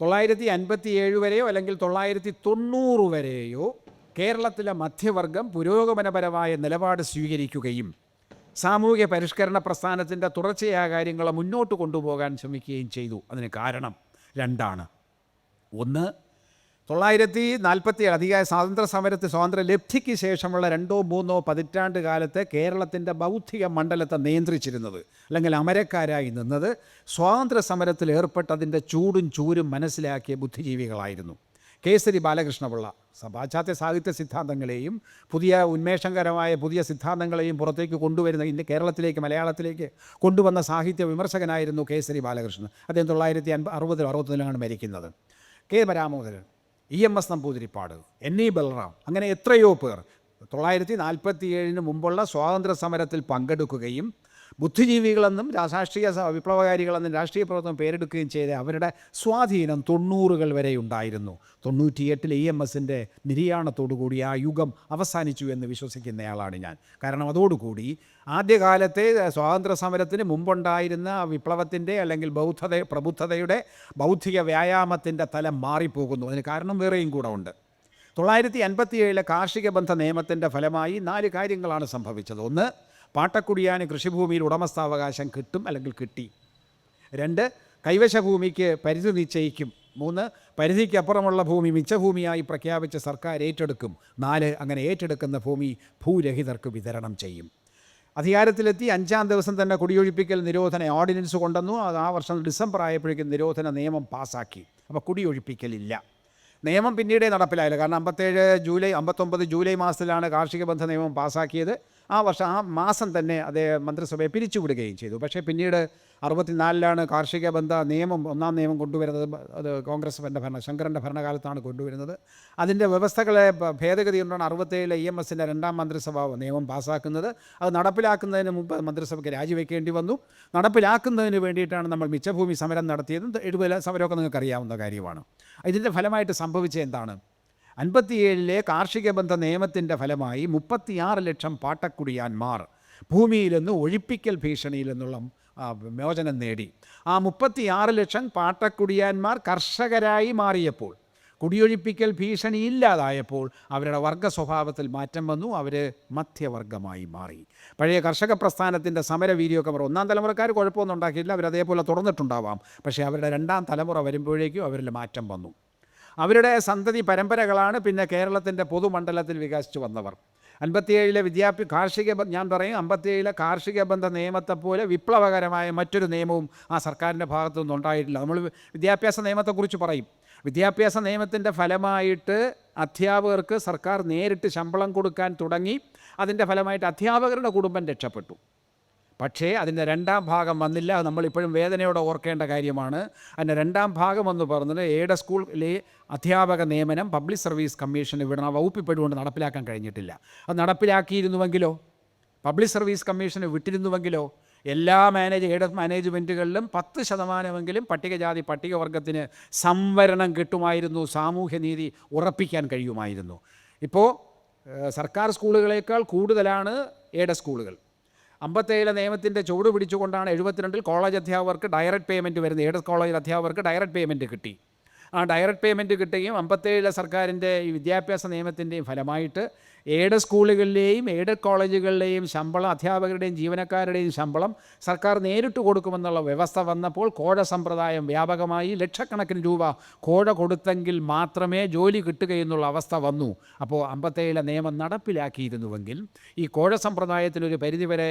തൊള്ളായിരത്തി അൻപത്തി ഏഴ് വരെയോ അല്ലെങ്കിൽ തൊള്ളായിരത്തി തൊണ്ണൂറ് വരെയോ കേരളത്തിലെ മധ്യവർഗം പുരോഗമനപരമായ നിലപാട് സ്വീകരിക്കുകയും സാമൂഹ്യ പരിഷ്കരണ പ്രസ്ഥാനത്തിന്റെ തുടർച്ചയായ കാര്യങ്ങളെ മുന്നോട്ട് കൊണ്ടുപോകാൻ ശ്രമിക്കുകയും ചെയ്തു. അതിന് കാരണം രണ്ടാണ്. ഒന്ന് തൊള്ളായിരത്തി നാൽപ്പത്തി ഏഴ് അധികാര സ്വാതന്ത്ര്യ സമരത്തിൽ സ്വാതന്ത്ര്യ ലബ്ധിക്ക് ശേഷമുള്ള രണ്ടോ മൂന്നോ പതിറ്റാണ്ട് കാലത്ത് കേരളത്തിന്റെ ബൗദ്ധിക മണ്ഡലത്തെ നിയന്ത്രിച്ചിരുന്നത് അല്ലെങ്കിൽ അമരക്കാരായി നിന്നത് സ്വാതന്ത്ര്യ സമരത്തിൽ ഏർപ്പെട്ടതിന്റെ ചൂടും ചൂരും മനസ്സിലാക്കിയ ബുദ്ധിജീവികളായിരുന്നു. കേസരി ബാലകൃഷ്ണപിള്ള പാശ്ചാത്യ സാഹിത്യ സിദ്ധാന്തങ്ങളെയും പുതിയ ഉന്മേഷകരമായ പുതിയ സിദ്ധാന്തങ്ങളെയും പുറത്തേക്ക് കൊണ്ടുവരുന്ന ഇന്ത്യ കേരളത്തിലേക്ക് മലയാളത്തിലേക്ക് കൊണ്ടുവന്ന സാഹിത്യ വിമർശകനായിരുന്നു കേസരി ബാലകൃഷ്ണൻ. അദ്ദേഹം തൊള്ളായിരത്തി അൻപ അറുപതിലും അറുപത്തിലാണ് മരിക്കുന്നത്. K. പരാമോദരൻ E M S Namboodiripad N E Balram അങ്ങനെ എത്രയോ പേർ. തൊള്ളായിരത്തി നാൽപ്പത്തി ഏഴിന് മുമ്പുള്ള സ്വാതന്ത്ര്യ സമരത്തിൽ പങ്കെടുക്കുകയും ബുദ്ധിജീവികളെന്നും രാഷ്ട്രീയ വിപ്ലവകാരികളെന്നും രാഷ്ട്രീയ പ്രവർത്തനം പേരെടുക്കുകയും ചെയ്ത അവരുടെ സ്വാധീനം തൊണ്ണൂറുകൾ വരെ ഉണ്ടായിരുന്നു തൊണ്ണൂറ്റിയെട്ടിൽ ഇ എം എസിന്റെ നിര്യാണത്തോടുകൂടി ആ യുഗം അവസാനിച്ചു എന്ന് വിശ്വസിക്കുന്നയാളാണ് ഞാൻ. കാരണം അതോടുകൂടി ആദ്യകാലത്തെ സ്വാതന്ത്ര്യ സമരത്തിന് മുമ്പുണ്ടായിരുന്ന ആ വിപ്ലവത്തിന്റെ അല്ലെങ്കിൽ ബൗദ്ധത പ്രബുദ്ധതയുടെ ബൗദ്ധിക വ്യായാമത്തിന്റെ തലം മാറിപ്പോകുന്നു. അതിന് കാരണം വേറെയും കൂടെ ഉണ്ട്. തൊള്ളായിരത്തി അൻപത്തിയേഴിലെ കാർഷിക ബന്ധ നിയമത്തിന്റെ ഫലമായി നാല് കാര്യങ്ങളാണ് സംഭവിച്ചത്. ഒന്ന് പാട്ടക്കുടിയാന് കൃഷിഭൂമിയിൽ ഉടമസ്ഥാവകാശം കിട്ടും അല്ലെങ്കിൽ കിട്ടി. രണ്ട് കൈവശഭൂമിക്ക് പരിധി നിശ്ചയിക്കും. മൂന്ന് പരിധിക്കപ്പുറമുള്ള ഭൂമി മിച്ചഭൂമിയായി പ്രഖ്യാപിച്ച് സർക്കാർ ഏറ്റെടുക്കും. നാല് അങ്ങനെ ഏറ്റെടുക്കുന്ന ഭൂമി ഭൂരഹിതർക്ക് വിതരണം ചെയ്യും. അധികാരത്തിലെത്തി അഞ്ചാം ദിവസം തന്നെ കുടിയൊഴിപ്പിക്കൽ നിരോധന ഓർഡിനൻസ് കൊണ്ടുവന്നു. അത് ആ വർഷം ഡിസംബർ ആയപ്പോഴേക്കും നിരോധന നിയമം പാസ്സാക്കി അപ്പോൾ കുടിയൊഴിപ്പിക്കലില്ല. നിയമം പിന്നീടേ നടപ്പിലായില്ല. കാരണം അമ്പത്തേഴ് ജൂലൈ അമ്പത്തൊമ്പത് ജൂലൈ മാസത്തിലാണ് കാർഷിക ബന്ധ നിയമം പാസ്സാക്കിയത് ആ വർഷം ആ മാസം തന്നെ അദ്ദേഹം മന്ത്രിസഭയെ പിരിച്ചുവിടുകയും ചെയ്തു. പക്ഷേ പിന്നീട് അറുപത്തിനാലിലാണ് കാർഷിക ബന്ധ നിയമം ഒന്നാം നിയമം കൊണ്ടുവരുന്നത്. അത് കോൺഗ്രസ് ഭരണ ഭരണ ശങ്കരന്റെ ഭരണകാലത്താണ് കൊണ്ടുവരുന്നത്. അതിന്റെ വ്യവസ്ഥകളെ ഭേദഗതി കൊണ്ടാണ് അറുപത്തേഴിലെ ഇ എം എസിന്റെ രണ്ടാം മന്ത്രിസഭ നിയമം പാസ്സാക്കുന്നത് അത് നടപ്പിലാക്കുന്നതിന് മുമ്പ് മന്ത്രിസഭയ്ക്ക് രാജിവെക്കേണ്ടി വന്നു. നടപ്പിലാക്കുന്നതിന് വേണ്ടിയിട്ടാണ് നമ്മൾ മിച്ചഭൂമി സമരം നടത്തിയത്. എഴുപതിലെ സമരമൊക്കെ നിങ്ങൾക്ക് അറിയാവുന്ന കാര്യമാണ്. ഇതിന്റെ ഫലമായിട്ട് സംഭവിച്ചത് എന്താണ്? അൻപത്തിയേഴിലെ കാർഷിക ബന്ധ നിയമത്തിന്റെ ഫലമായി മുപ്പത്തിയാറ് ലക്ഷം പാട്ടക്കുടിയാന്മാർ ഭൂമിയിൽ നിന്ന് ഒഴിപ്പിക്കൽ ഭീഷണിയിൽ നിന്നുള്ള മോചനം നേടി. ആ മുപ്പത്തിയാറ് ലക്ഷം പാട്ടക്കുടിയാന്മാർ കർഷകരായി മാറിയപ്പോൾ കുടിയൊഴിപ്പിക്കൽ ഭീഷണി ഇല്ലാതായപ്പോൾ അവരുടെ വർഗ സ്വഭാവത്തിൽ മാറ്റം വന്നു അവർ മധ്യവർഗമായി മാറി. പഴയ കർഷക പ്രസ്ഥാനത്തിന്റെ സമര വീഡിയോ പറയും ഒന്നാം തലമുറക്കാർ കുഴപ്പമൊന്നും ഉണ്ടാക്കിയില്ല അവരതേപോലെ തുറന്നിട്ടുണ്ടാവാം. പക്ഷേ അവരുടെ രണ്ടാം തലമുറ വരുമ്പോഴേക്കും അവരിൽ മാറ്റം വന്നു. അവരുടെ സന്തതി പരമ്പരകളാണ്. പിന്നെ കേരളത്തിന്റെ പൊതുമണ്ഡലത്തിൽ വികസിച്ചു വന്നവർ. അൻപത്തിയേഴിലെ വിദ്യാഭ്യ കാർഷിക ഞാൻ പറയും അമ്പത്തിയേഴിലെ കാർഷിക ബന്ധ നിയമത്തെ പോലെ വിപ്ലവകരമായ മറ്റൊരു നിയമവും ആ സർക്കാരിന്റെ ഭാഗത്തു നിന്നും ഉണ്ടായിട്ടില്ല നമ്മൾ വിദ്യാഭ്യാസ നിയമത്തെക്കുറിച്ച് പറയും. വിദ്യാഭ്യാസ നിയമത്തിന്റെ ഫലമായിട്ട് അധ്യാപകർക്ക് സർക്കാർ നേരിട്ട് ശമ്പളം കൊടുക്കാൻ തുടങ്ങി. അതിന്റെ ഫലമായിട്ട് അധ്യാപകരുടെ കുടുംബം രക്ഷപ്പെട്ടു. പക്ഷേ അതിന്റെ രണ്ടാം ഭാഗം വന്നില്ല. നമ്മളിപ്പോഴും വേദനയോടെ ഓർക്കേണ്ട കാര്യമാണ്. അതിന്റെ രണ്ടാം ഭാഗം എന്ന് പറഞ്ഞത് എയ്ഡ് സ്കൂളിലെ അധ്യാപക നിയമനം പബ്ലിക് സർവീസ് കമ്മീഷന് വിടണ വകുപ്പിപ്പെടുകൊണ്ട് നടപ്പിലാക്കാൻ കഴിഞ്ഞിട്ടില്ല. അത് നടപ്പിലാക്കിയിരുന്നുവെങ്കിലോ? പബ്ലിക് സർവീസ് കമ്മീഷന് വിട്ടിരുന്നുവെങ്കിലോ? എല്ലാ മാനേജ് എയ്ഡ് മാനേജ്മെന്റുകളിലും പത്ത് ശതമാനമെങ്കിലും പട്ടികജാതി പട്ടികവർഗത്തിന് സംവരണം കിട്ടുമായിരുന്നു. സാമൂഹ്യനീതി ഉറപ്പിക്കാൻ കഴിയുമായിരുന്നു. ഇപ്പോൾ സർക്കാർ സ്കൂളുകളേക്കാൾ കൂടുതലാണ് എയ്ഡ് സ്കൂളുകൾ. അമ്പത്തേഴിലെ നിയമത്തിന്റെ ചുവട് പിടിച്ചുകൊണ്ടാണ് എഴുപത്തിരണ്ടിൽ കോളേജ് അധ്യാപകർക്ക് ഡയറക്റ്റ് പേയ്മെന്റ് വരുന്നത്. ഏഡസ് കോളേജിൽ അധ്യാപകർക്ക് ഡയറക്റ്റ് പേയ്മെന്റ് കിട്ടി? ആ ഡയറക്റ്റ് പേയ്മെന്റ് കിട്ടുകയും അമ്പത്തേഴിലെ സർക്കാരിന്റെ ഈ വിദ്യാഭ്യാസ നിയമത്തിന്റെയും ഫലമായിട്ട് എയ്ഡ് സ്കൂളുകളിലെയും എയ്ഡ് കോളേജുകളിലെയും ശമ്പളം അധ്യാപകരുടെയും ജീവനക്കാരുടെയും ശമ്പളം സർക്കാർ നേരിട്ട് കൊടുക്കുമെന്നുള്ള വ്യവസ്ഥ വന്നപ്പോൾ കോഴ സമ്പ്രദായം വ്യാപകമായി. ലക്ഷക്കണക്കിന് രൂപ കോഴ കൊടുത്തെങ്കിൽ മാത്രമേ ജോലി കിട്ടുകയെന്നുള്ള അവസ്ഥ വന്നു. അപ്പോൾ അമ്പത്തേഴിലെ നിയമം നടപ്പിലാക്കിയിരുന്നുവെങ്കിൽ ഈ കോഴ സമ്പ്രദായത്തിനൊരു പരിധിവരെ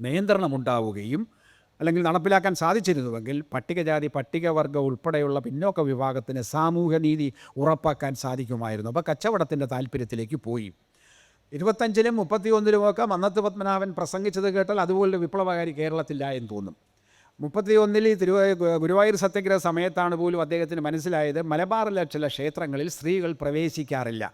നിയന്ത്രണമുണ്ടാവുകയും അല്ലെങ്കിൽ നടപ്പിലാക്കാൻ സാധിച്ചിരുന്നുവെങ്കിൽ പട്ടികജാതി പട്ടികവർഗ ഉൾപ്പെടെയുള്ള പിന്നോക്ക വിഭാഗത്തിന് സാമൂഹ്യനീതി ഉറപ്പാക്കാൻ സാധിക്കുമായിരുന്നു. അപ്പോൾ കച്ചവടത്തിന്റെ താല്പര്യത്തിലേക്ക് പോയി. ഇരുപത്തഞ്ചിലും മുപ്പത്തിയൊന്നിലുമൊക്കെ മന്നത്ത് പത്മനാഭൻ പ്രസംഗിച്ചത് കേട്ടാൽ അതുപോലെ വിപ്ലവകാരി കേരളത്തില്ല എന്ന് തോന്നും. മുപ്പത്തിയൊന്നിൽ ഈ തിരുവായൂർ ഗുരുവായൂർ സത്യഗ്രഹ സമയത്താണ് പോലും അദ്ദേഹത്തിന് മനസ്സിലായത് മലബാറിലെ ചില ക്ഷേത്രങ്ങളിൽ സ്ത്രീകൾ പ്രവേശിക്കാറില്ല.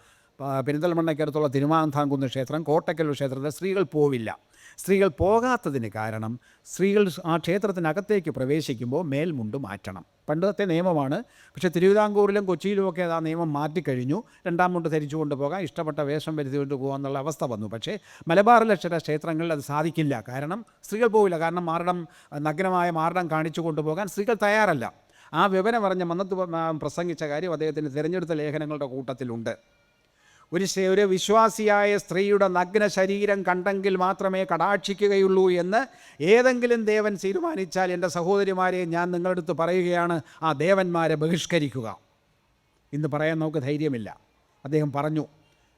പെരിന്തൽമണ്ണയ്ക്കടുത്തുള്ള തിരുമാന്താംകുന്ന് ക്ഷേത്രം കോട്ടക്കല്ലൂർ ക്ഷേത്രത്തിൽ സ്ത്രീകൾ പോവില്ല. സ്ത്രീകൾ പോകാത്തതിന് കാരണം സ്ത്രീകൾ ആ ക്ഷേത്രത്തിനകത്തേക്ക് പ്രവേശിക്കുമ്പോൾ മേൽമുണ്ട് മാറ്റണം. പണ്ടത്തെ നിയമമാണ്. പക്ഷേ തിരുവിതാംകൂറിലും കൊച്ചിയിലുമൊക്കെ ആ നിയമം മാറ്റിക്കഴിഞ്ഞു. രണ്ടാം മുണ്ട് ധരിച്ചുകൊണ്ട് പോകാം ഇഷ്ടപ്പെട്ട വേഷം വരുത്തിക്കൊണ്ട് പോകാമെന്നുള്ള അവസ്ഥ വന്നു. പക്ഷേ മലബാറിലെ ചില ക്ഷേത്രങ്ങളിൽ അത് സാധിക്കില്ല. കാരണം സ്ത്രീകൾ പോവില്ല. കാരണം മാറിടം നഗ്നമായ മാറിടം കാണിച്ചു കൊണ്ടുപോകാൻ സ്ത്രീകൾ തയ്യാറല്ല. ആ വിവരം പറഞ്ഞ മന്നത്ത് പ്രസംഗിച്ച കാര്യം അദ്ദേഹത്തിന്റെ തിരഞ്ഞെടുത്ത ലേഖനങ്ങളുടെ കൂട്ടത്തിലുണ്ട്. ഒരു ഒരു വിശ്വാസിയായ സ്ത്രീയുടെ നഗ്ന ശരീരം കണ്ടെങ്കിൽ മാത്രമേ കടാക്ഷിക്കുകയുള്ളൂ എന്ന് ഏതെങ്കിലും ദേവൻ തീരുമാനിച്ചാൽ എന്റെ സഹോദരിമാരെ ഞാൻ നിങ്ങളുടെ അടുത്ത് പറയുകയാണ് ആ ദേവന്മാരെ ബഹിഷ്കരിക്കുക. ഇന്ന് പറയാൻ നമുക്ക് ധൈര്യമില്ല. അദ്ദേഹം പറഞ്ഞു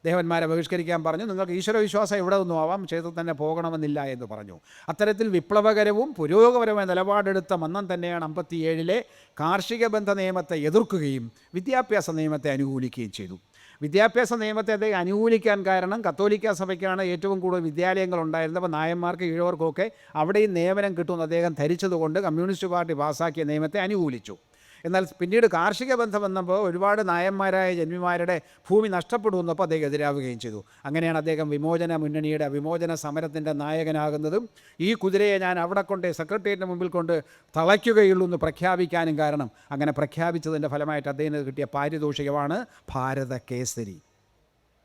ദേവന്മാരെ ബഹിഷ്കരിക്കാൻ പറഞ്ഞു നിങ്ങൾക്ക് ഈശ്വരവിശ്വാസം എവിടെ നിന്നും ആവാം ക്ഷേത്രത്തിൽ തന്നെ പോകണമെന്നില്ല എന്ന് പറഞ്ഞു. അത്തരത്തിൽ വിപ്ലവകരവും പുരോഗമനവുമായ നിലപാടെടുത്ത മന്നം തന്നെയാണ് അമ്പത്തിയേഴിലെ കാർഷിക ബന്ധ നിയമത്തെ എതിർക്കുകയും വിദ്യാഭ്യാസ നിയമത്തെ അനുകൂലിക്കുകയും ചെയ്തു. വിദ്യാഭ്യാസ നിയമത്തെ അദ്ദേഹം അനുകൂലിക്കാൻ കാരണം കത്തോലിക്ക സഭയ്ക്കാണ് ഏറ്റവും കൂടുതൽ വിദ്യാലയങ്ങൾ ഉണ്ടായിരുന്നത്. അപ്പോൾ നായന്മാർക്ക് ഇഴവർക്കൊക്കെ അവിടെയും നിയമനം കിട്ടുമെന്ന് അദ്ദേഹം ധരിച്ചതുകൊണ്ട് കമ്മ്യൂണിസ്റ്റ് പാർട്ടി പാസാക്കിയ നിയമത്തെ അനുകൂലിച്ചു. എന്നാൽ പിന്നീട് കാർഷിക ബന്ധം വന്നപ്പോൾ ഒരുപാട് നായന്മാരായ ജന്മിമാരുടെ ഭൂമി നഷ്ടപ്പെടുമെന്നപ്പോൾ അദ്ദേഹം എതിരാവുകയും ചെയ്തു. അങ്ങനെയാണ് അദ്ദേഹം വിമോചന മുന്നണിയുടെ വിമോചന സമരത്തിന്റെ നായകനാകുന്നതും ഈ കുതിരയെ ഞാൻ അവിടെ കൊണ്ട് സെക്രട്ടേറിയറ്റിന് മുമ്പിൽ കൊണ്ട് തളയ്ക്കുകയുള്ളൂ എന്ന് പ്രഖ്യാപിക്കാനും കാരണം അങ്ങനെ പ്രഖ്യാപിച്ചതിന്റെ ഫലമായിട്ട് അദ്ദേഹത്തിന് കിട്ടിയ പാരിതോഷികമാണ് ഭാരത കേസരി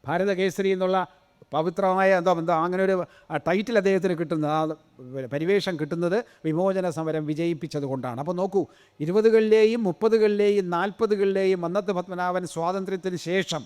ഭാരത കേസരി എന്നുള്ള പവിത്രമായ എന്തോ എന്തോ അങ്ങനെ ഒരു ടൈറ്റിൽ അദ്ദേഹത്തിന് കിട്ടുന്നത് ആ പരിവേഷം കിട്ടുന്നത് വിമോചന സമരം വിജയിപ്പിച്ചത് കൊണ്ടാണ്. അപ്പോൾ നോക്കൂ ഇരുപതുകളിലെയും മുപ്പതുകളിലെയും നാൽപ്പതുകളിലെയും അന്നത്തെ പത്മനാഭൻ സ്വാതന്ത്ര്യത്തിന് ശേഷം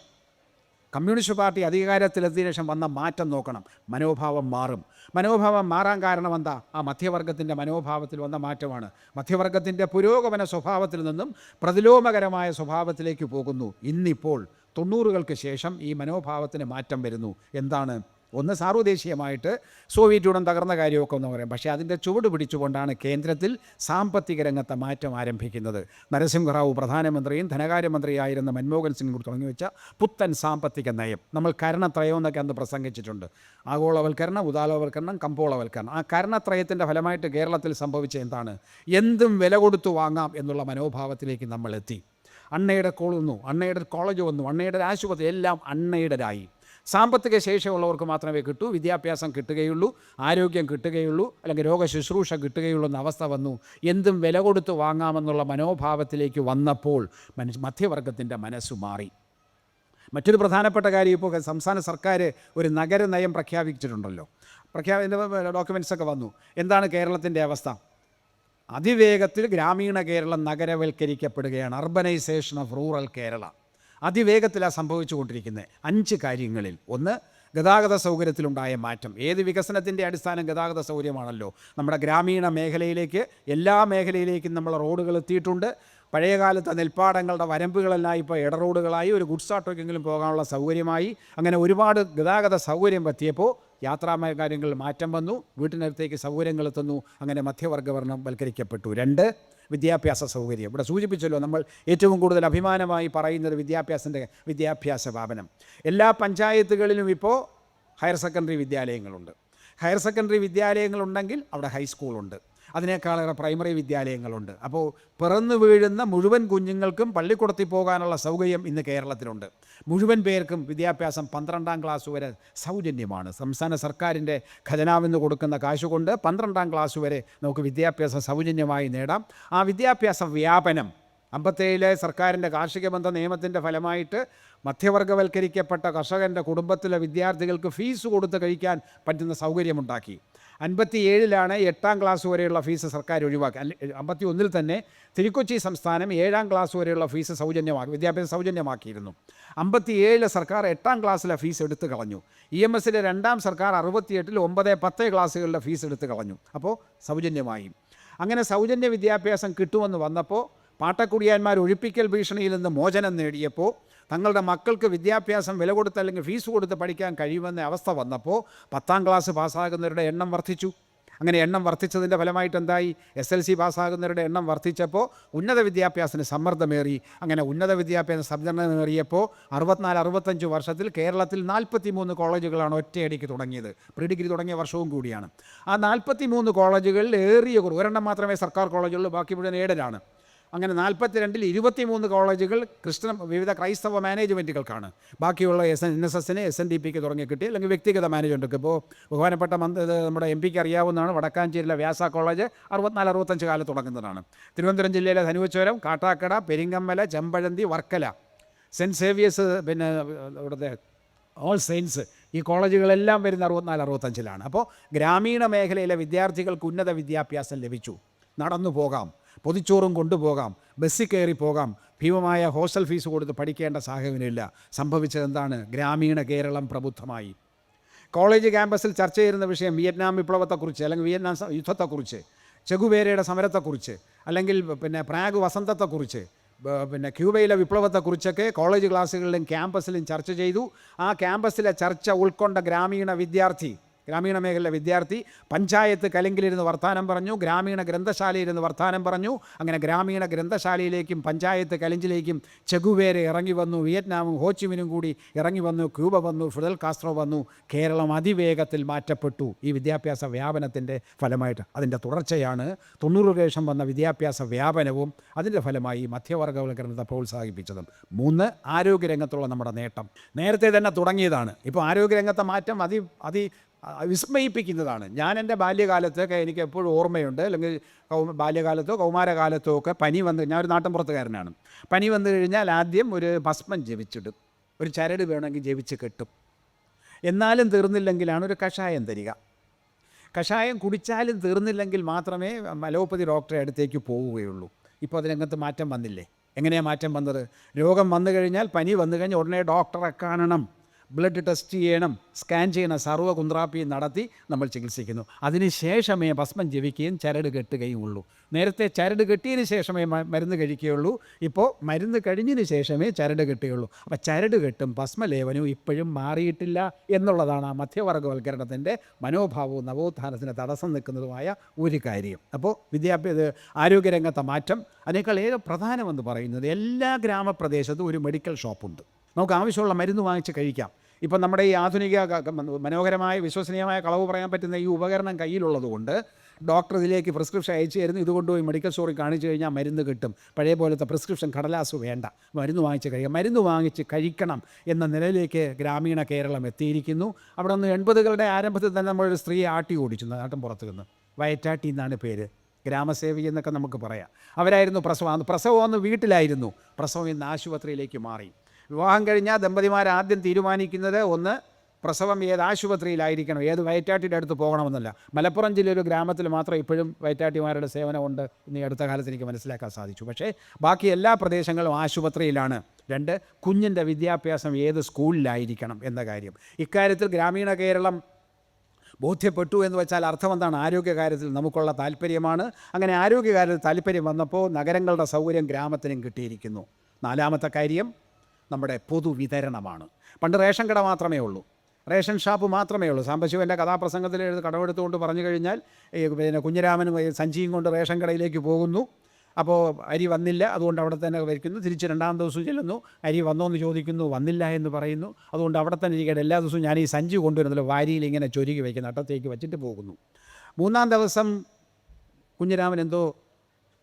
കമ്മ്യൂണിസ്റ്റ് പാർട്ടി അധികാരത്തിലെത്തിയ ശേഷം വന്ന മാറ്റം നോക്കണം. മനോഭാവം മാറും. മനോഭാവം മാറാൻ കാരണം എന്താ? ആ മധ്യവർഗത്തിന്റെ മനോഭാവത്തിൽ വന്ന മാറ്റമാണ്. മധ്യവർഗത്തിന്റെ പുരോഗമന സ്വഭാവത്തിൽ നിന്നും പ്രതിലോമകരമായ സ്വഭാവത്തിലേക്ക് പോകുന്നു. ഇന്നിപ്പോൾ തൊണ്ണൂറുകൾക്ക് ശേഷം ഈ മനോഭാവത്തിന് മാറ്റം വരുന്നു. എന്താണ്? ഒന്ന് സാർവദേശീയമായിട്ട് സോവിയറ്റ് യൂണിയൻ തകർന്ന കാര്യമൊക്കെ ഒന്ന് പറയാം. പക്ഷേ അതിന്റെ ചുവട് പിടിച്ചുകൊണ്ടാണ് കേന്ദ്രത്തിൽ സാമ്പത്തിക രംഗത്തെ മാറ്റം ആരംഭിക്കുന്നത്. നരസിംഹറാവു പ്രധാനമന്ത്രിയും ധനകാര്യമന്ത്രിയായിരുന്ന മൻമോഹൻ സിംഗ് തുടങ്ങി വെച്ച പുത്തൻ സാമ്പത്തിക നയം. നമ്മൾ കരണത്രയം എന്നൊക്കെ അന്ന് പ്രസംഗിച്ചിട്ടുണ്ട്. ആഗോളവൽക്കരണം ഉദാലവൽക്കരണം കമ്പോളവൽക്കരണം. ആ കരണത്രയത്തിന്റെ ഫലമായിട്ട് കേരളത്തിൽ സംഭവിച്ച എന്താണ്? എന്തും വില കൊടുത്തു വാങ്ങാം എന്നുള്ള മനോഭാവത്തിലേക്ക് നമ്മൾ എത്തി. അണ്ണയുടെ കോൾ വന്നു അണ്ണയുടെ കോളേജ് വന്നു അണ്ണയുടെ ആശുപത്രി എല്ലാം അണ്ണയുടേതായി. സാമ്പത്തിക ശേഷിയുള്ളവർക്ക് മാത്രമേ കിട്ടൂ വിദ്യാഭ്യാസം കിട്ടുകയുള്ളൂ ആരോഗ്യം കിട്ടുകയുള്ളൂ അല്ലെങ്കിൽ രോഗശുശ്രൂഷ കിട്ടുകയുള്ളൂ എന്ന അവസ്ഥ വന്നു. എന്തും വില കൊടുത്ത് വാങ്ങാമെന്നുള്ള മനോഭാവത്തിലേക്ക് വന്നപ്പോൾ മനുഷ്യ മധ്യവർഗത്തിന്റെ മനസ്സ് മാറി. മറ്റൊരു പ്രധാനപ്പെട്ട കാര്യം ഇപ്പോൾ സംസ്ഥാന സർക്കാർ ഒരു നഗര നയം പ്രഖ്യാപിച്ചിട്ടുണ്ടല്ലോ പ്രഖ്യാപന ഡോക്യുമെൻസൊക്കെ വന്നു. എന്താണ് കേരളത്തിന്റെ അവസ്ഥ? അതിവേഗത്തിൽ ഗ്രാമീണ Keralam നഗരവൽക്കരിക്കപ്പെടുകയാണ്. Urbanisation of rural Kerala. അതിവേഗത്തിലാണ് സംഭവിച്ചുകൊണ്ടിരിക്കുന്നത് അഞ്ച് കാര്യങ്ങളിൽ. ഒന്ന് ഗതാഗത സൗകര്യത്തിലുണ്ടായ മാറ്റം. ഏത് വികസനത്തിന്റെ അടിസ്ഥാനം ഗതാഗത സൗകര്യമാണല്ലോ? നമ്മുടെ ഗ്രാമീണ മേഖലയിലേക്ക് എല്ലാ മേഖലയിലേക്കും നമ്മൾ റോഡുകൾ എത്തിയിട്ടുണ്ട്. പഴയ കാലത്തെ നെൽപ്പാടങ്ങളുടെ വരമ്പുകളെല്ലാം ഇപ്പോൾ ഇടറോഡുകളായി ഒരു ഗുഡ്സ് ഓട്ടോയ്ക്കെങ്കിലും പോകാനുള്ള സൗകര്യമായി. അങ്ങനെ ഒരുപാട് ഗതാഗത സൗകര്യം പറ്റിയപ്പോൾ യാത്രാ കാര്യങ്ങളിൽ മാറ്റം വന്നു. വീട്ടിനടുത്തേക്ക് സൗകര്യങ്ങൾ എത്തുന്നു. അങ്ങനെ മധ്യവർഗവർണം വൽക്കരിക്കപ്പെട്ടു. രണ്ട് വിദ്യാഭ്യാസ സൗകര്യം. ഇവിടെ സൂചിപ്പിച്ചല്ലോ നമ്മൾ ഏറ്റവും കൂടുതൽ അഭിമാനമായി പറയുന്നത് വിദ്യാഭ്യാസത്തിന്റെ വിദ്യാഭ്യാസ സ്ഥാപനം. എല്ലാ പഞ്ചായത്തുകളിലും ഇപ്പോൾ ഹയർ സെക്കൻഡറി വിദ്യാലയങ്ങളുണ്ട്. ഹയർ സെക്കൻഡറി വിദ്യാലയങ്ങളുണ്ടെങ്കിൽ അവിടെ ഹൈസ്കൂളുണ്ട്. അതിനേക്കാളേറെ പ്രൈമറി വിദ്യാലയങ്ങളുണ്ട്. അപ്പോൾ പിറന്നു വീഴുന്ന മുഴുവൻ കുഞ്ഞുങ്ങൾക്കും പള്ളിക്കൂടത്തിൽ പോകാനുള്ള സൗകര്യം ഇന്ന് കേരളത്തിലുണ്ട്. മുഴുവൻ പേർക്കും വിദ്യാഭ്യാസം പന്ത്രണ്ടാം ക്ലാസ് വരെ സൗജന്യമാണ്. സംസ്ഥാന സർക്കാരിന്റെ ഖജനാവിന്ന് കൊടുക്കുന്ന കാശ് കൊണ്ട് പന്ത്രണ്ടാം ക്ലാസ് വരെ നമുക്ക് വിദ്യാഭ്യാസം സൗജന്യമായി നേടാം. ആ വിദ്യാഭ്യാസ വ്യാപനം അമ്പത്തേഴിലെ സർക്കാരിന്റെ കാർഷിക ബന്ധ നിയമത്തിന്റെ ഫലമായിട്ട് മധ്യവർഗവൽക്കരിക്കപ്പെട്ട കർഷകന്റെ കുടുംബത്തിലെ വിദ്യാർത്ഥികൾക്ക് ഫീസ് കൊടുത്ത് കഴിക്കാൻ പറ്റുന്ന സൗകര്യമുണ്ടാക്കി. അൻപത്തി ഏഴിലാണ് എട്ടാം ക്ലാസ് വരെയുള്ള ഫീസ് സർക്കാർ ഒഴിവാക്കി. അമ്പത്തി ഒന്നിൽ തന്നെ തിരുക്കൊച്ചി സംസ്ഥാനം ഏഴാം ക്ലാസ് വരെയുള്ള ഫീസ് സൗജന്യമാക്കി വിദ്യാഭ്യാസം സൗജന്യമാക്കിയിരുന്നു. അമ്പത്തി ഏഴിലെ സർക്കാർ എട്ടാം ക്ലാസ്സിലെ ഫീസ് എടുത്തു കളഞ്ഞു. ഇ എം എസിലെ രണ്ടാം സർക്കാർ അറുപത്തിയെട്ടിൽ ഒമ്പത് പത്ത് ക്ലാസ്സുകളിലെ ഫീസ് എടുത്തു കളഞ്ഞു. അപ്പോൾ സൗജന്യമായി. അങ്ങനെ സൗജന്യ വിദ്യാഭ്യാസം കിട്ടുമെന്ന് വന്നപ്പോൾ പാട്ടക്കുടിയാന്മാർ ഒഴിപ്പിക്കൽ ഭീഷണിയിൽ നിന്ന് മോചനം നേടിയപ്പോൾ തങ്ങളുടെ മക്കൾക്ക് വിദ്യാഭ്യാസം വില കൊടുത്ത് അല്ലെങ്കിൽ ഫീസ് കൊടുത്ത് പഠിക്കാൻ കഴിയുമെന്ന അവസ്ഥ വന്നപ്പോൾ പത്താം ക്ലാസ് പാസ്സാകുന്നവരുടെ എണ്ണം വർദ്ധിച്ചു. അങ്ങനെ എണ്ണം വർദ്ധിച്ചതിന്റെ ഫലമായിട്ട് എന്തായി? എസ് എൽ സി പാസ്സാകുന്നവരുടെ എണ്ണം വർദ്ധിച്ചപ്പോൾ ഉന്നത വിദ്യാഭ്യാസത്തിന് സമ്മർദ്ദമേറി. അങ്ങനെ ഉന്നത വിദ്യാഭ്യാസ സംവരണമേറിയപ്പോൾ അറുപത്തിനാല് അറുപത്തഞ്ച് വർഷത്തിൽ കേരളത്തിൽ നാൽപ്പത്തി മൂന്ന് കോളേജുകളാണ് ഒറ്റയടിക്ക് തുടങ്ങിയത്. പ്രീ ഡിഗ്രി തുടങ്ങിയ വർഷവും കൂടിയാണ്. ആ നാൽപ്പത്തി മൂന്ന് കോളേജുകളിൽ ഏറിയ കുറവ്. ഒരെണ്ണം മാത്രമേ സർക്കാർ കോളേജുള്ളൂ ബാക്കി മുഴുവൻ ഏഴരാണ് അങ്ങനെ നാൽപ്പത്തിരണ്ടിൽ ഇരുപത്തിമൂന്ന് കോളേജുകൾ ക്രിസ്ത്യൻ വിവിധ ക്രൈസ്തവ മാനേജ്മെന്റുകൾക്കാണ്. ബാക്കിയുള്ള എസ് എൻ എസ് എസിന് എസ് എൻ ഡി പിക്ക് തുടങ്ങി കിട്ടി. അല്ലെങ്കിൽ വ്യക്തിഗത മാനേജ്മെന്റൊക്കെ ഇപ്പോൾ ബഹുമാനപ്പെട്ട മന്ത്രി നമ്മുടെ എം പിക്ക് അറിയാവുന്നതാണ്. വടക്കാഞ്ചേരിയിലെ വ്യാസ കോളേജ് അറുപത്തിനാല് അറുപത്തഞ്ച് കാലം തുടങ്ങുന്നതാണ്. തിരുവനന്തപുരം ജില്ലയിലെ ധനുവച്ചോരം കാട്ടാക്കട പെരിങ്ങമ്മല ചെമ്പഴന്തി വർക്കല. സെന്റ് സേവിയേഴ്സ് പിന്നെ ഇവിടുത്തെ ഓൾ സയൻസ് ഈ കോളേജുകളെല്ലാം വരുന്ന അറുപത്തിനാല് അറുപത്തഞ്ചിലാണ്. അപ്പോൾ ഗ്രാമീണ മേഖലയിലെ വിദ്യാർത്ഥികൾക്ക് ഉന്നത വിദ്യാഭ്യാസം ലഭിച്ചു. നടന്നു പോകാം. പൊതിച്ചോറും കൊണ്ടുപോകാം ബസ്സിൽ കയറി പോകാം. ഭീമമായ ഹോസ്റ്റൽ ഫീസ് കൊടുത്ത് പഠിക്കേണ്ട സാഹചര്യമില്ല. സംഭവിച്ചത് എന്താണ് ഗ്രാമീണ കേരളം പ്രബുദ്ധമായി. കോളേജ് ക്യാമ്പസിൽ ചർച്ച ചെയ്യുന്ന വിഷയം വിയറ്റ്നാം വിപ്ലവത്തെക്കുറിച്ച് അല്ലെങ്കിൽ വിയറ്റ്നാം യുദ്ധത്തെക്കുറിച്ച് ചെഗുവേരയുടെ സമരത്തെക്കുറിച്ച് അല്ലെങ്കിൽ പിന്നെ പ്രാഗ് വസന്തത്തെക്കുറിച്ച് പിന്നെ ക്യൂബയിലെ വിപ്ലവത്തെക്കുറിച്ചൊക്കെ കോളേജ് ക്ലാസ്സുകളിലും ക്യാമ്പസിലും ചർച്ച ചെയ്തു. ആ ക്യാമ്പസിലെ ചർച്ച ഉൾക്കൊണ്ട ഗ്രാമീണ വിദ്യാർത്ഥി ഗ്രാമീണ മേഖലയിലെ വിദ്യാർത്ഥി പഞ്ചായത്ത് കലിങ്കിലിരുന്ന് വർത്തമാനം പറഞ്ഞു ഗ്രാമീണ ഗ്രന്ഥശാലയിരുന്ന് വർത്തമാനം പറഞ്ഞു. അങ്ങനെ ഗ്രാമീണ ഗ്രന്ഥശാലയിലേക്കും പഞ്ചായത്ത് കലിഞ്ചിലേക്കും ചെഗുവേരെ ഇറങ്ങി വന്നു വിയറ്റ്നാമും ഹോച്ചിമിനും കൂടി ഇറങ്ങി വന്നു ക്യൂബ വന്നു ഫിഡൽ കാസ്ട്രോ വന്നു കേരളം അതിവേഗത്തിൽ മാറ്റപ്പെട്ടു. ഈ വിദ്യാഭ്യാസ വ്യാപനത്തിന്റെ ഫലമായിട്ട് അതിന്റെ തുടർച്ചയാണ്. തൊണ്ണൂറ് ശേഷം വന്ന വിദ്യാഭ്യാസ വ്യാപനവും അതിന്റെ ഫലമായി മധ്യവർഗവൽക്കരണത്തെ പ്രോത്സാഹിപ്പിച്ചതും. മൂന്ന് ആരോഗ്യരംഗത്തുള്ള നമ്മുടെ നേട്ടം. നേരത്തെ തന്നെ തുടങ്ങിയതാണ്. ഇപ്പോൾ ആരോഗ്യരംഗത്തെ മാറ്റം അതി അതി വിസ്മയിപ്പിക്കുന്നതാണ്. ഞാൻ എന്റെ ബാല്യകാലത്തൊക്കെ എനിക്ക് എപ്പോഴും ഓർമ്മയുണ്ട്. അല്ലെങ്കിൽ കൗ ബാല്യകാലത്തോ കൗമാരകാലത്തോ ഒക്കെ പനി വന്ന് ഞാൻ ഒരു നാട്ടിൻപുറത്തുകാരനാണ്. പനി വന്നു കഴിഞ്ഞാൽ ആദ്യം ഒരു ഭസ്മം ജപിച്ചിടും. ഒരു ചരട് വേണമെങ്കിൽ ജപിച്ച് കെട്ടും. എന്നാലും തീർന്നില്ലെങ്കിലാണ് ഒരു കഷായം തരിക. കഷായം കുടിച്ചാലും തീർന്നില്ലെങ്കിൽ മാത്രമേ അലോപ്പതി ഡോക്ടറെ അടുത്തേക്ക് പോവുകയുള്ളൂ. ഇപ്പോൾ അതിനകത്ത് മാറ്റം വന്നില്ലേ? എങ്ങനെയാണ് മാറ്റം വന്നത്? രോഗം വന്നു കഴിഞ്ഞാൽ പനി വന്നു കഴിഞ്ഞാൽ ഉടനെ ഡോക്ടറെ കാണണം. ബ്ലഡ് ടെസ്റ്റ് ചെയ്യണം സ്കാൻ ചെയ്യണം സർവ കുന്ത്രാപ്പിയും നടത്തി നമ്മൾ ചികിത്സിക്കുന്നു. അതിന് ശേഷമേ ഭസ്മം ജപിക്കുകയും ചരട് കെട്ടുകയും ഉള്ളൂ. നേരത്തെ ചരട് കെട്ടിയതിന് ശേഷമേ മരുന്ന് കഴിക്കുകയുള്ളൂ. ഇപ്പോൾ മരുന്ന് കഴിഞ്ഞതിന് ശേഷമേ ചരട് കെട്ടുകയുള്ളൂ. അപ്പോൾ ചരട് കെട്ടും ഭസ്മലേവനവും ഇപ്പോഴും മാറിയിട്ടില്ല എന്നുള്ളതാണ് ആ മധ്യവർഗവൽക്കരണത്തിന്റെ മനോഭാവവും നവോത്ഥാനത്തിന് തടസ്സം നിൽക്കുന്നതുമായ ഒരു കാര്യം. അപ്പോൾ വിദ്യാഭ്യാസ ആരോഗ്യരംഗത്തെ മാറ്റം അതിനേക്കാൾ ഏറെ പ്രധാനമെന്ന് പറയുന്നത് എല്ലാ ഗ്രാമപ്രദേശത്തും ഒരു മെഡിക്കൽ ഷോപ്പുണ്ട് നമുക്ക് ആവശ്യമുള്ള മരുന്ന് വാങ്ങിച്ച് കഴിക്കാം. ഇപ്പം നമ്മുടെ ഈ ആധുനിക മനോഹരമായ വിശ്വസനീയമായ കളവ് പറയാൻ പറ്റുന്ന ഈ ഉപകരണം കയ്യിലുള്ളതുകൊണ്ട് ഡോക്ടർ ഇതിലേക്ക് പ്രിസ്ക്രിപ്ഷൻ അയച്ചു തരുന്നു ഇത് മെഡിക്കൽ സ്റ്റോറിൽ കാണിച്ചു കഴിഞ്ഞാൽ മരുന്ന് കിട്ടും. പഴയ പോലത്തെ പ്രിസ്ക്രിപ്ഷൻ കടലാസ് വേണ്ട. മരുന്ന് വാങ്ങിച്ച് കഴിക്കുക മരുന്ന് വാങ്ങിച്ച് കഴിക്കണം എന്ന നിലയിലേക്ക് ഗ്രാമീണ കേരളം എത്തിയിരിക്കുന്നു. അവിടെ നിന്ന് എൺപതുകളുടെ ആരംഭത്തിൽ തന്നെ നമ്മളൊരു സ്ത്രീ ആട്ടി ഓടിച്ചു. നാട്ടും പുറത്തു നിന്ന് വയറ്റാട്ടി എന്നാണ് പേര്. ഗ്രാമസേവി എന്നൊക്കെ നമുക്ക് പറയാം. അവരായിരുന്നു പ്രസവം. പ്രസവം അന്ന് വീട്ടിലായിരുന്നു. പ്രസവം ഇന്ന് ആശുപത്രിയിലേക്ക് മാറി. വിവാഹം കഴിഞ്ഞാൽ ദമ്പതിമാർ ആദ്യം തീരുമാനിക്കുന്നത് ഒന്ന് പ്രസവം ഏത് ആശുപത്രിയിലായിരിക്കണം ഏത് വയറ്റാട്ടിയുടെ അടുത്ത് പോകണമെന്നല്ല. മലപ്പുറം ജില്ലയിലെ ഒരു ഗ്രാമത്തിൽ മാത്രം ഇപ്പോഴും വയറ്റാട്ടിമാരുടെ സേവനമുണ്ട് ഇന്ന് അടുത്ത കാലത്ത് എനിക്ക് മനസ്സിലാക്കാൻ സാധിച്ചു. പക്ഷേ ബാക്കി എല്ലാ പ്രദേശങ്ങളും ആശുപത്രിയിലാണ്. രണ്ട് കുഞ്ഞിന്റെ വിദ്യാഭ്യാസം ഏത് സ്കൂളിലായിരിക്കണം എന്ന കാര്യം. ഇക്കാര്യത്തിൽ ഗ്രാമീണ കേരളം ബോധ്യപ്പെട്ടു എന്ന് വെച്ചാൽ അർത്ഥം എന്താണ്? ആരോഗ്യകാര്യത്തിൽ നമുക്കുള്ള താല്പര്യമാണ്. അങ്ങനെ ആരോഗ്യകാര്യത്തിൽ താല്പര്യം വന്നപ്പോൾ നഗരങ്ങളുടെ സൗകര്യം ഗ്രാമത്തിനും കിട്ടിയിരിക്കുന്നു. നാലാമത്തെ കാര്യം നമ്മുടെ പൊതുവിതരണമാണ്. പണ്ട് റേഷൻ കട മാത്രമേ ഉള്ളൂ. റേഷൻ ഷാപ്പ് മാത്രമേ ഉള്ളൂ. സാമ്പശിവന്റെ കഥാപ്രസംഗത്തിൽ എഴുതി കടമെടുത്തുകൊണ്ട് പറഞ്ഞു കഴിഞ്ഞാൽ പിന്നെ കുഞ്ഞിരാമനും സഞ്ചിയും കൊണ്ട് റേഷൻ കടയിലേക്ക് പോകുന്നു. അപ്പോൾ അരി വന്നില്ല. അതുകൊണ്ട് അവിടെ തന്നെ വരിക്കുന്നു തിരിച്ച് രണ്ടാം ദിവസം ചെല്ലുന്നു. അരി വന്നോ എന്ന് ചോദിക്കുന്നു. വന്നില്ല എന്ന് പറയുന്നു. അതുകൊണ്ട് അവിടെ തന്നെ ഇരിക്കട്ടെ. എല്ലാ ദിവസവും ഞാൻ ഈ സഞ്ചി കൊണ്ടുവരുന്നല്ലോ വാരിയിൽ ഇങ്ങനെ ചൊരുക്കി വയ്ക്കുന്ന അട്ടത്തേക്ക് വെച്ചിട്ട് പോകുന്നു. മൂന്നാം ദിവസം കുഞ്ഞിരാമൻ എന്തോ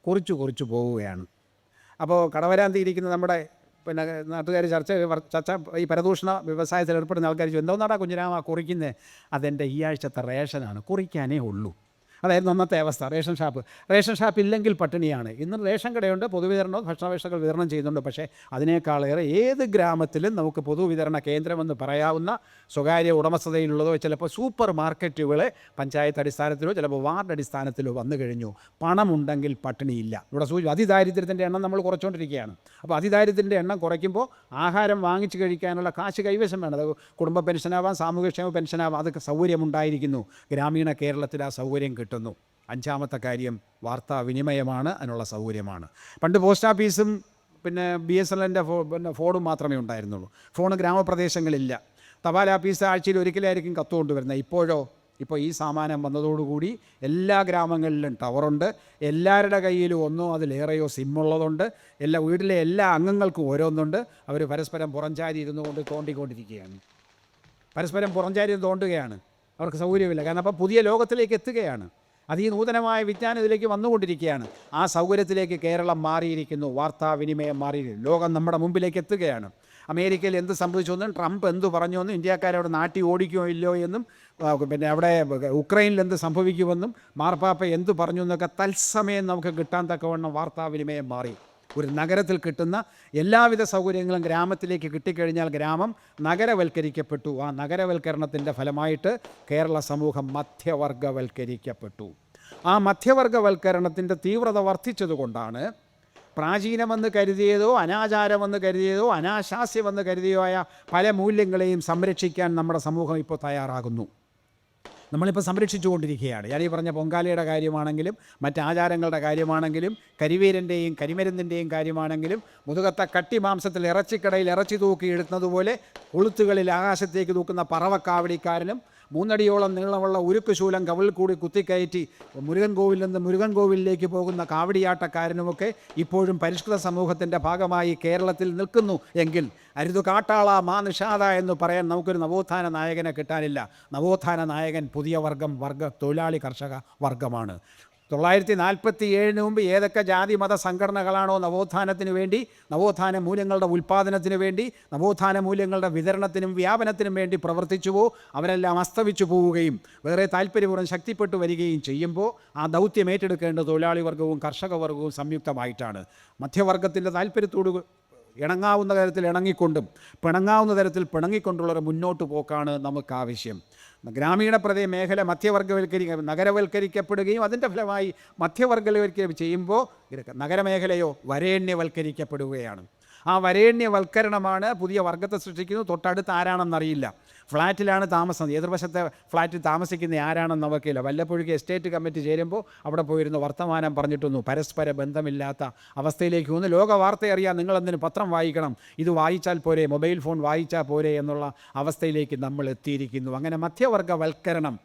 കുറിച്ചു കുറിച്ചു പോവുകയാണ്. അപ്പോൾ കടവരാന്തി ഇരിക്കുന്ന നമ്മുടെ പിന്നെ നാട്ടുകാർ ചർച്ച ചർച്ച ഈ പരദൂഷണ വ്യവസായത്തിൽ ഏർപ്പെടുന്ന ആൾക്കാർ എന്തോന്നാടാ കുഞ്ഞിരാമ കുറിക്കുന്നത് അതെന്റെ ഈ ആഴ്ചത്തെ റേഷനാണ് കുറിക്കാനേ ഉള്ളൂ. അതായിരുന്നു അന്നത്തെ അവസ്ഥ റേഷൻ ഷാപ്പ്. റേഷൻ ഷാപ്പ് ഇല്ലെങ്കിൽ പട്ടിണിയാണ്. ഇന്ന് റേഷൻ കടയുണ്ട് പൊതുവിതരണവും ഭക്ഷണവേഷകൾ വിതരണം ചെയ്യുന്നുണ്ട്. പക്ഷേ അതിനേക്കാളേറെ ഏത് ഗ്രാമത്തിലും നമുക്ക് പൊതുവിതരണ കേന്ദ്രമെന്ന് പറയാവുന്ന സ്വകാര്യ ഉടമസ്ഥതയിലുള്ളതോ ചിലപ്പോൾ സൂപ്പർ മാർക്കറ്റുകൾ പഞ്ചായത്ത് അടിസ്ഥാനത്തിലോ ചിലപ്പോൾ വാർഡ് അടിസ്ഥാനത്തിലോ വന്നു കഴിഞ്ഞു. പണമുണ്ടെങ്കിൽ പട്ടിണിയില്ല. ഇവിടെ സൂചി അതിദാരിദ്ര്യത്തിന്റെ എണ്ണം നമ്മൾ കുറച്ചുകൊണ്ടിരിക്കുകയാണ്. അപ്പോൾ അതിദാരിദ്ര്യത്തിന്റെ എണ്ണം കുറയ്ക്കുമ്പോൾ ആഹാരം വാങ്ങിച്ചു കഴിക്കാനുള്ള കാശ് കൈവശം വേണം. അത് കുടുംബ പെൻഷനാവാം സാമൂഹ്യക്ഷേമ പെൻഷനാവാം അതൊക്കെ സൗകര്യമുണ്ടായിരിക്കുന്നു. ഗ്രാമീണ കേരളത്തിൽ ആ സൗകര്യം കിട്ടുന്നു അഞ്ചാമത്തെ കാര്യം വാർത്താവിനിമയമാണ് അതിനുള്ള സൗകര്യമാണ്. പണ്ട് പോസ്റ്റ് ഓഫീസും പിന്നെ ബി എസ് എൽ എന്റെ ഫോ പിന്നെ ഫോണും മാത്രമേ ഉണ്ടായിരുന്നുള്ളൂ. ഫോൺ ഗ്രാമപ്രദേശങ്ങളില്ല. തപാൽ ഓഫീസ് ആഴ്ചയിൽ ഒരിക്കലായിരിക്കും കത്ത് കൊണ്ടുവരുന്നത്. ഇപ്പോഴോ? ഇപ്പോൾ ഈ സാമാനം വന്നതോടുകൂടി എല്ലാ ഗ്രാമങ്ങളിലും ടവറുണ്ട്. എല്ലാവരുടെ കയ്യിലും ഒന്നോ അതിലേറെയോ സിമ്മുള്ളതുണ്ട് എല്ലാ വീട്ടിലെ എല്ലാ അംഗങ്ങൾക്കും ഓരോന്നുണ്ട്. അവർ പരസ്പരം പുറംചാരി ഇരുന്നുകൊണ്ട് തോണ്ടിക്കൊണ്ടിരിക്കുകയാണ്. പരസ്പരം പുറംചാരി തോണ്ടുകയാണ്. അവർക്ക് സൗകര്യമില്ല. കാരണം അപ്പോൾ പുതിയ ലോകത്തിലേക്ക് എത്തുകയാണ്. അത് ഈ നൂതനമായ വിജ്ഞാനം ഇതിലേക്ക് വന്നുകൊണ്ടിരിക്കുകയാണ്. ആ സൗകര്യത്തിലേക്ക് കേരളം മാറിയിരിക്കുന്നു. വാർത്താവിനിമയം മാറിയിരിക്കുന്നു. ലോകം നമ്മുടെ മുമ്പിലേക്ക് എത്തുകയാണ്. അമേരിക്കയിൽ എന്ത് സംഭവിച്ചു എന്നും ട്രംപ് എന്ത് പറഞ്ഞു എന്നും ഇന്ത്യക്കാരെ അവിടെ നാട്ടി ഓടിക്കുമോ ഇല്ലയോ എന്നും പിന്നെ അവിടെ ഉക്രൈനിൽ എന്ത് സംഭവിക്കുമെന്നും മാർപ്പാപ്പ എന്ത് പറഞ്ഞു എന്നൊക്കെ തത്സമയം നമുക്ക് കിട്ടാൻ തക്കവണ്ണം വാർത്താവിനിമയം മാറി. ഒരു നഗരത്തിൽ കിട്ടുന്ന എല്ലാവിധ സൗകര്യങ്ങളും ഗ്രാമത്തിലേക്ക് കിട്ടിക്കഴിഞ്ഞാൽ ഗ്രാമം നഗരവൽക്കരിക്കപ്പെട്ടു. ആ നഗരവൽക്കരണത്തിന്റെ ഫലമായിട്ട് കേരള സമൂഹം മധ്യവർഗവൽക്കരിക്കപ്പെട്ടു. ആ മധ്യവർഗവൽക്കരണത്തിന്റെ തീവ്രത വർദ്ധിച്ചതുകൊണ്ടാണ് പ്രാചീനമെന്ന് കരുതിയതോ അനാചാരമെന്ന് കരുതിയതോ അനാശാസ്യമെന്ന് കരുതിയോ ആയ പല മൂല്യങ്ങളെയും സംരക്ഷിക്കാൻ നമ്മുടെ സമൂഹം ഇപ്പോൾ തയ്യാറാകുന്നു. നമ്മളിപ്പോൾ സംരക്ഷിച്ചുകൊണ്ടിരിക്കുകയാണ്. ഞാൻ ഈ പറഞ്ഞ പൊങ്കാലയുടെ കാര്യമാണെങ്കിലും മറ്റ് ആചാരങ്ങളുടെ കാര്യമാണെങ്കിലും കരിവീരന്റെയും കരിമരുന്നിന്റെയും കാര്യമാണെങ്കിലും മുതുകത്തെ കട്ടി മാംസത്തിൽ ഇറച്ചിക്കടയിൽ ഇറച്ചി തൂക്കി ഇടുന്നതുപോലെ കൊളുത്തുകളിൽ ആകാശത്തേക്ക് തൂക്കുന്ന പറവക്കാവടിക്കാരനും മൂന്നടിയോളം നീളമുള്ള ഉരുക്ക് ശൂലം കവിളിൽ കൂടി കുത്തിക്കയറ്റി മുരുകൻ കോവിലിൽ നിന്ന് മുരുകൻ കോവിലിലേക്ക് പോകുന്ന കാവടിയാട്ടക്കാരനുമൊക്കെ ഇപ്പോഴും പരിഷ്കൃത സമൂഹത്തിന്റെ ഭാഗമായി കേരളത്തിൽ നിൽക്കുന്നു. എങ്കിൽ അരുതു കാട്ടാള മാ നിഷാദ എന്ന് പറയാൻ നമുക്കൊരു നവോത്ഥാന നായകനെ കിട്ടാനില്ല. നവോത്ഥാന നായകൻ പുതിയ വർഗം വർഗ തൊഴിലാളി കർഷക വർഗമാണ്. തൊള്ളായിരത്തി നാൽപ്പത്തി ഏഴിന് മുമ്പ് ഏതൊക്കെ ജാതി മത സംഘടനകളാണോ നവോത്ഥാനത്തിന് വേണ്ടി നവോത്ഥാന മൂല്യങ്ങളുടെ ഉൽപ്പാദനത്തിന് വേണ്ടി നവോത്ഥാന മൂല്യങ്ങളുടെ വിതരണത്തിനും വ്യാപനത്തിനും വേണ്ടി പ്രവർത്തിച്ചുവോ അവരെല്ലാം അസ്തമിച്ചു പോവുകയും വേറെ താല്പര്യപൂർവം ശക്തിപ്പെട്ടു വരികയും ചെയ്യുമ്പോൾ ആ ദൗത്യം ഏറ്റെടുക്കേണ്ടത് തൊഴിലാളി വർഗവും കർഷക വർഗവും സംയുക്തമായിട്ടാണ്. മധ്യവർഗത്തിന്റെ താല്പര്യത്തോട് ഇണങ്ങാവുന്ന തരത്തിൽ ഇണങ്ങിക്കൊണ്ടും പിണങ്ങാവുന്ന തരത്തിൽ പിണങ്ങിക്കൊണ്ടുള്ളൊരു മുന്നോട്ട് പോക്കാണ് നമുക്ക് ആവശ്യം ഗ്രാമീണ പ്രദേ മേഖല മധ്യവർഗവൽക്കരി നഗരവൽക്കരിക്കപ്പെടുകയും അതിന്റെ ഫലമായി മധ്യവർഗവൽക്കരി ചെയ്യുമ്പോൾ നഗരമേഖലയോ വരേണ്യവൽക്കരിക്കപ്പെടുകയാണ്. ആ വരേണ്യവൽക്കരണമാണ് പുതിയ വർഗത്തെ സൃഷ്ടിക്കുന്നത്. തൊട്ടടുത്ത് ആരാണെന്നറിയില്ല. ഫ്ലാറ്റിലാണ് താമസം. എതിർവശത്തെ ഫ്ലാറ്റിൽ താമസിക്കുന്ന ആരാണെന്ന് നമുക്കില്ല വല്ലപ്പോഴേക്ക് എസ്റ്റേറ്റ് കമ്മിറ്റി ചേരുമ്പോൾ അവിടെ പോയിരുന്നു വർത്തമാനം പറഞ്ഞിട്ടൊന്നു. പരസ്പര ബന്ധമില്ലാത്ത അവസ്ഥയിലേക്ക് ഒന്ന് ലോക വാർത്ത അറിയാൻ നിങ്ങളെന്തിന് പത്രം വായിക്കണം? ഇത് വായിച്ചാൽ പോരെ മൊബൈൽ ഫോൺ വായിച്ചാൽ പോരെ എന്നുള്ള അവസ്ഥയിലേക്ക് നമ്മൾ എത്തിയിരിക്കുന്നു. അങ്ങനെ മധ്യവർഗവൽക്കരണം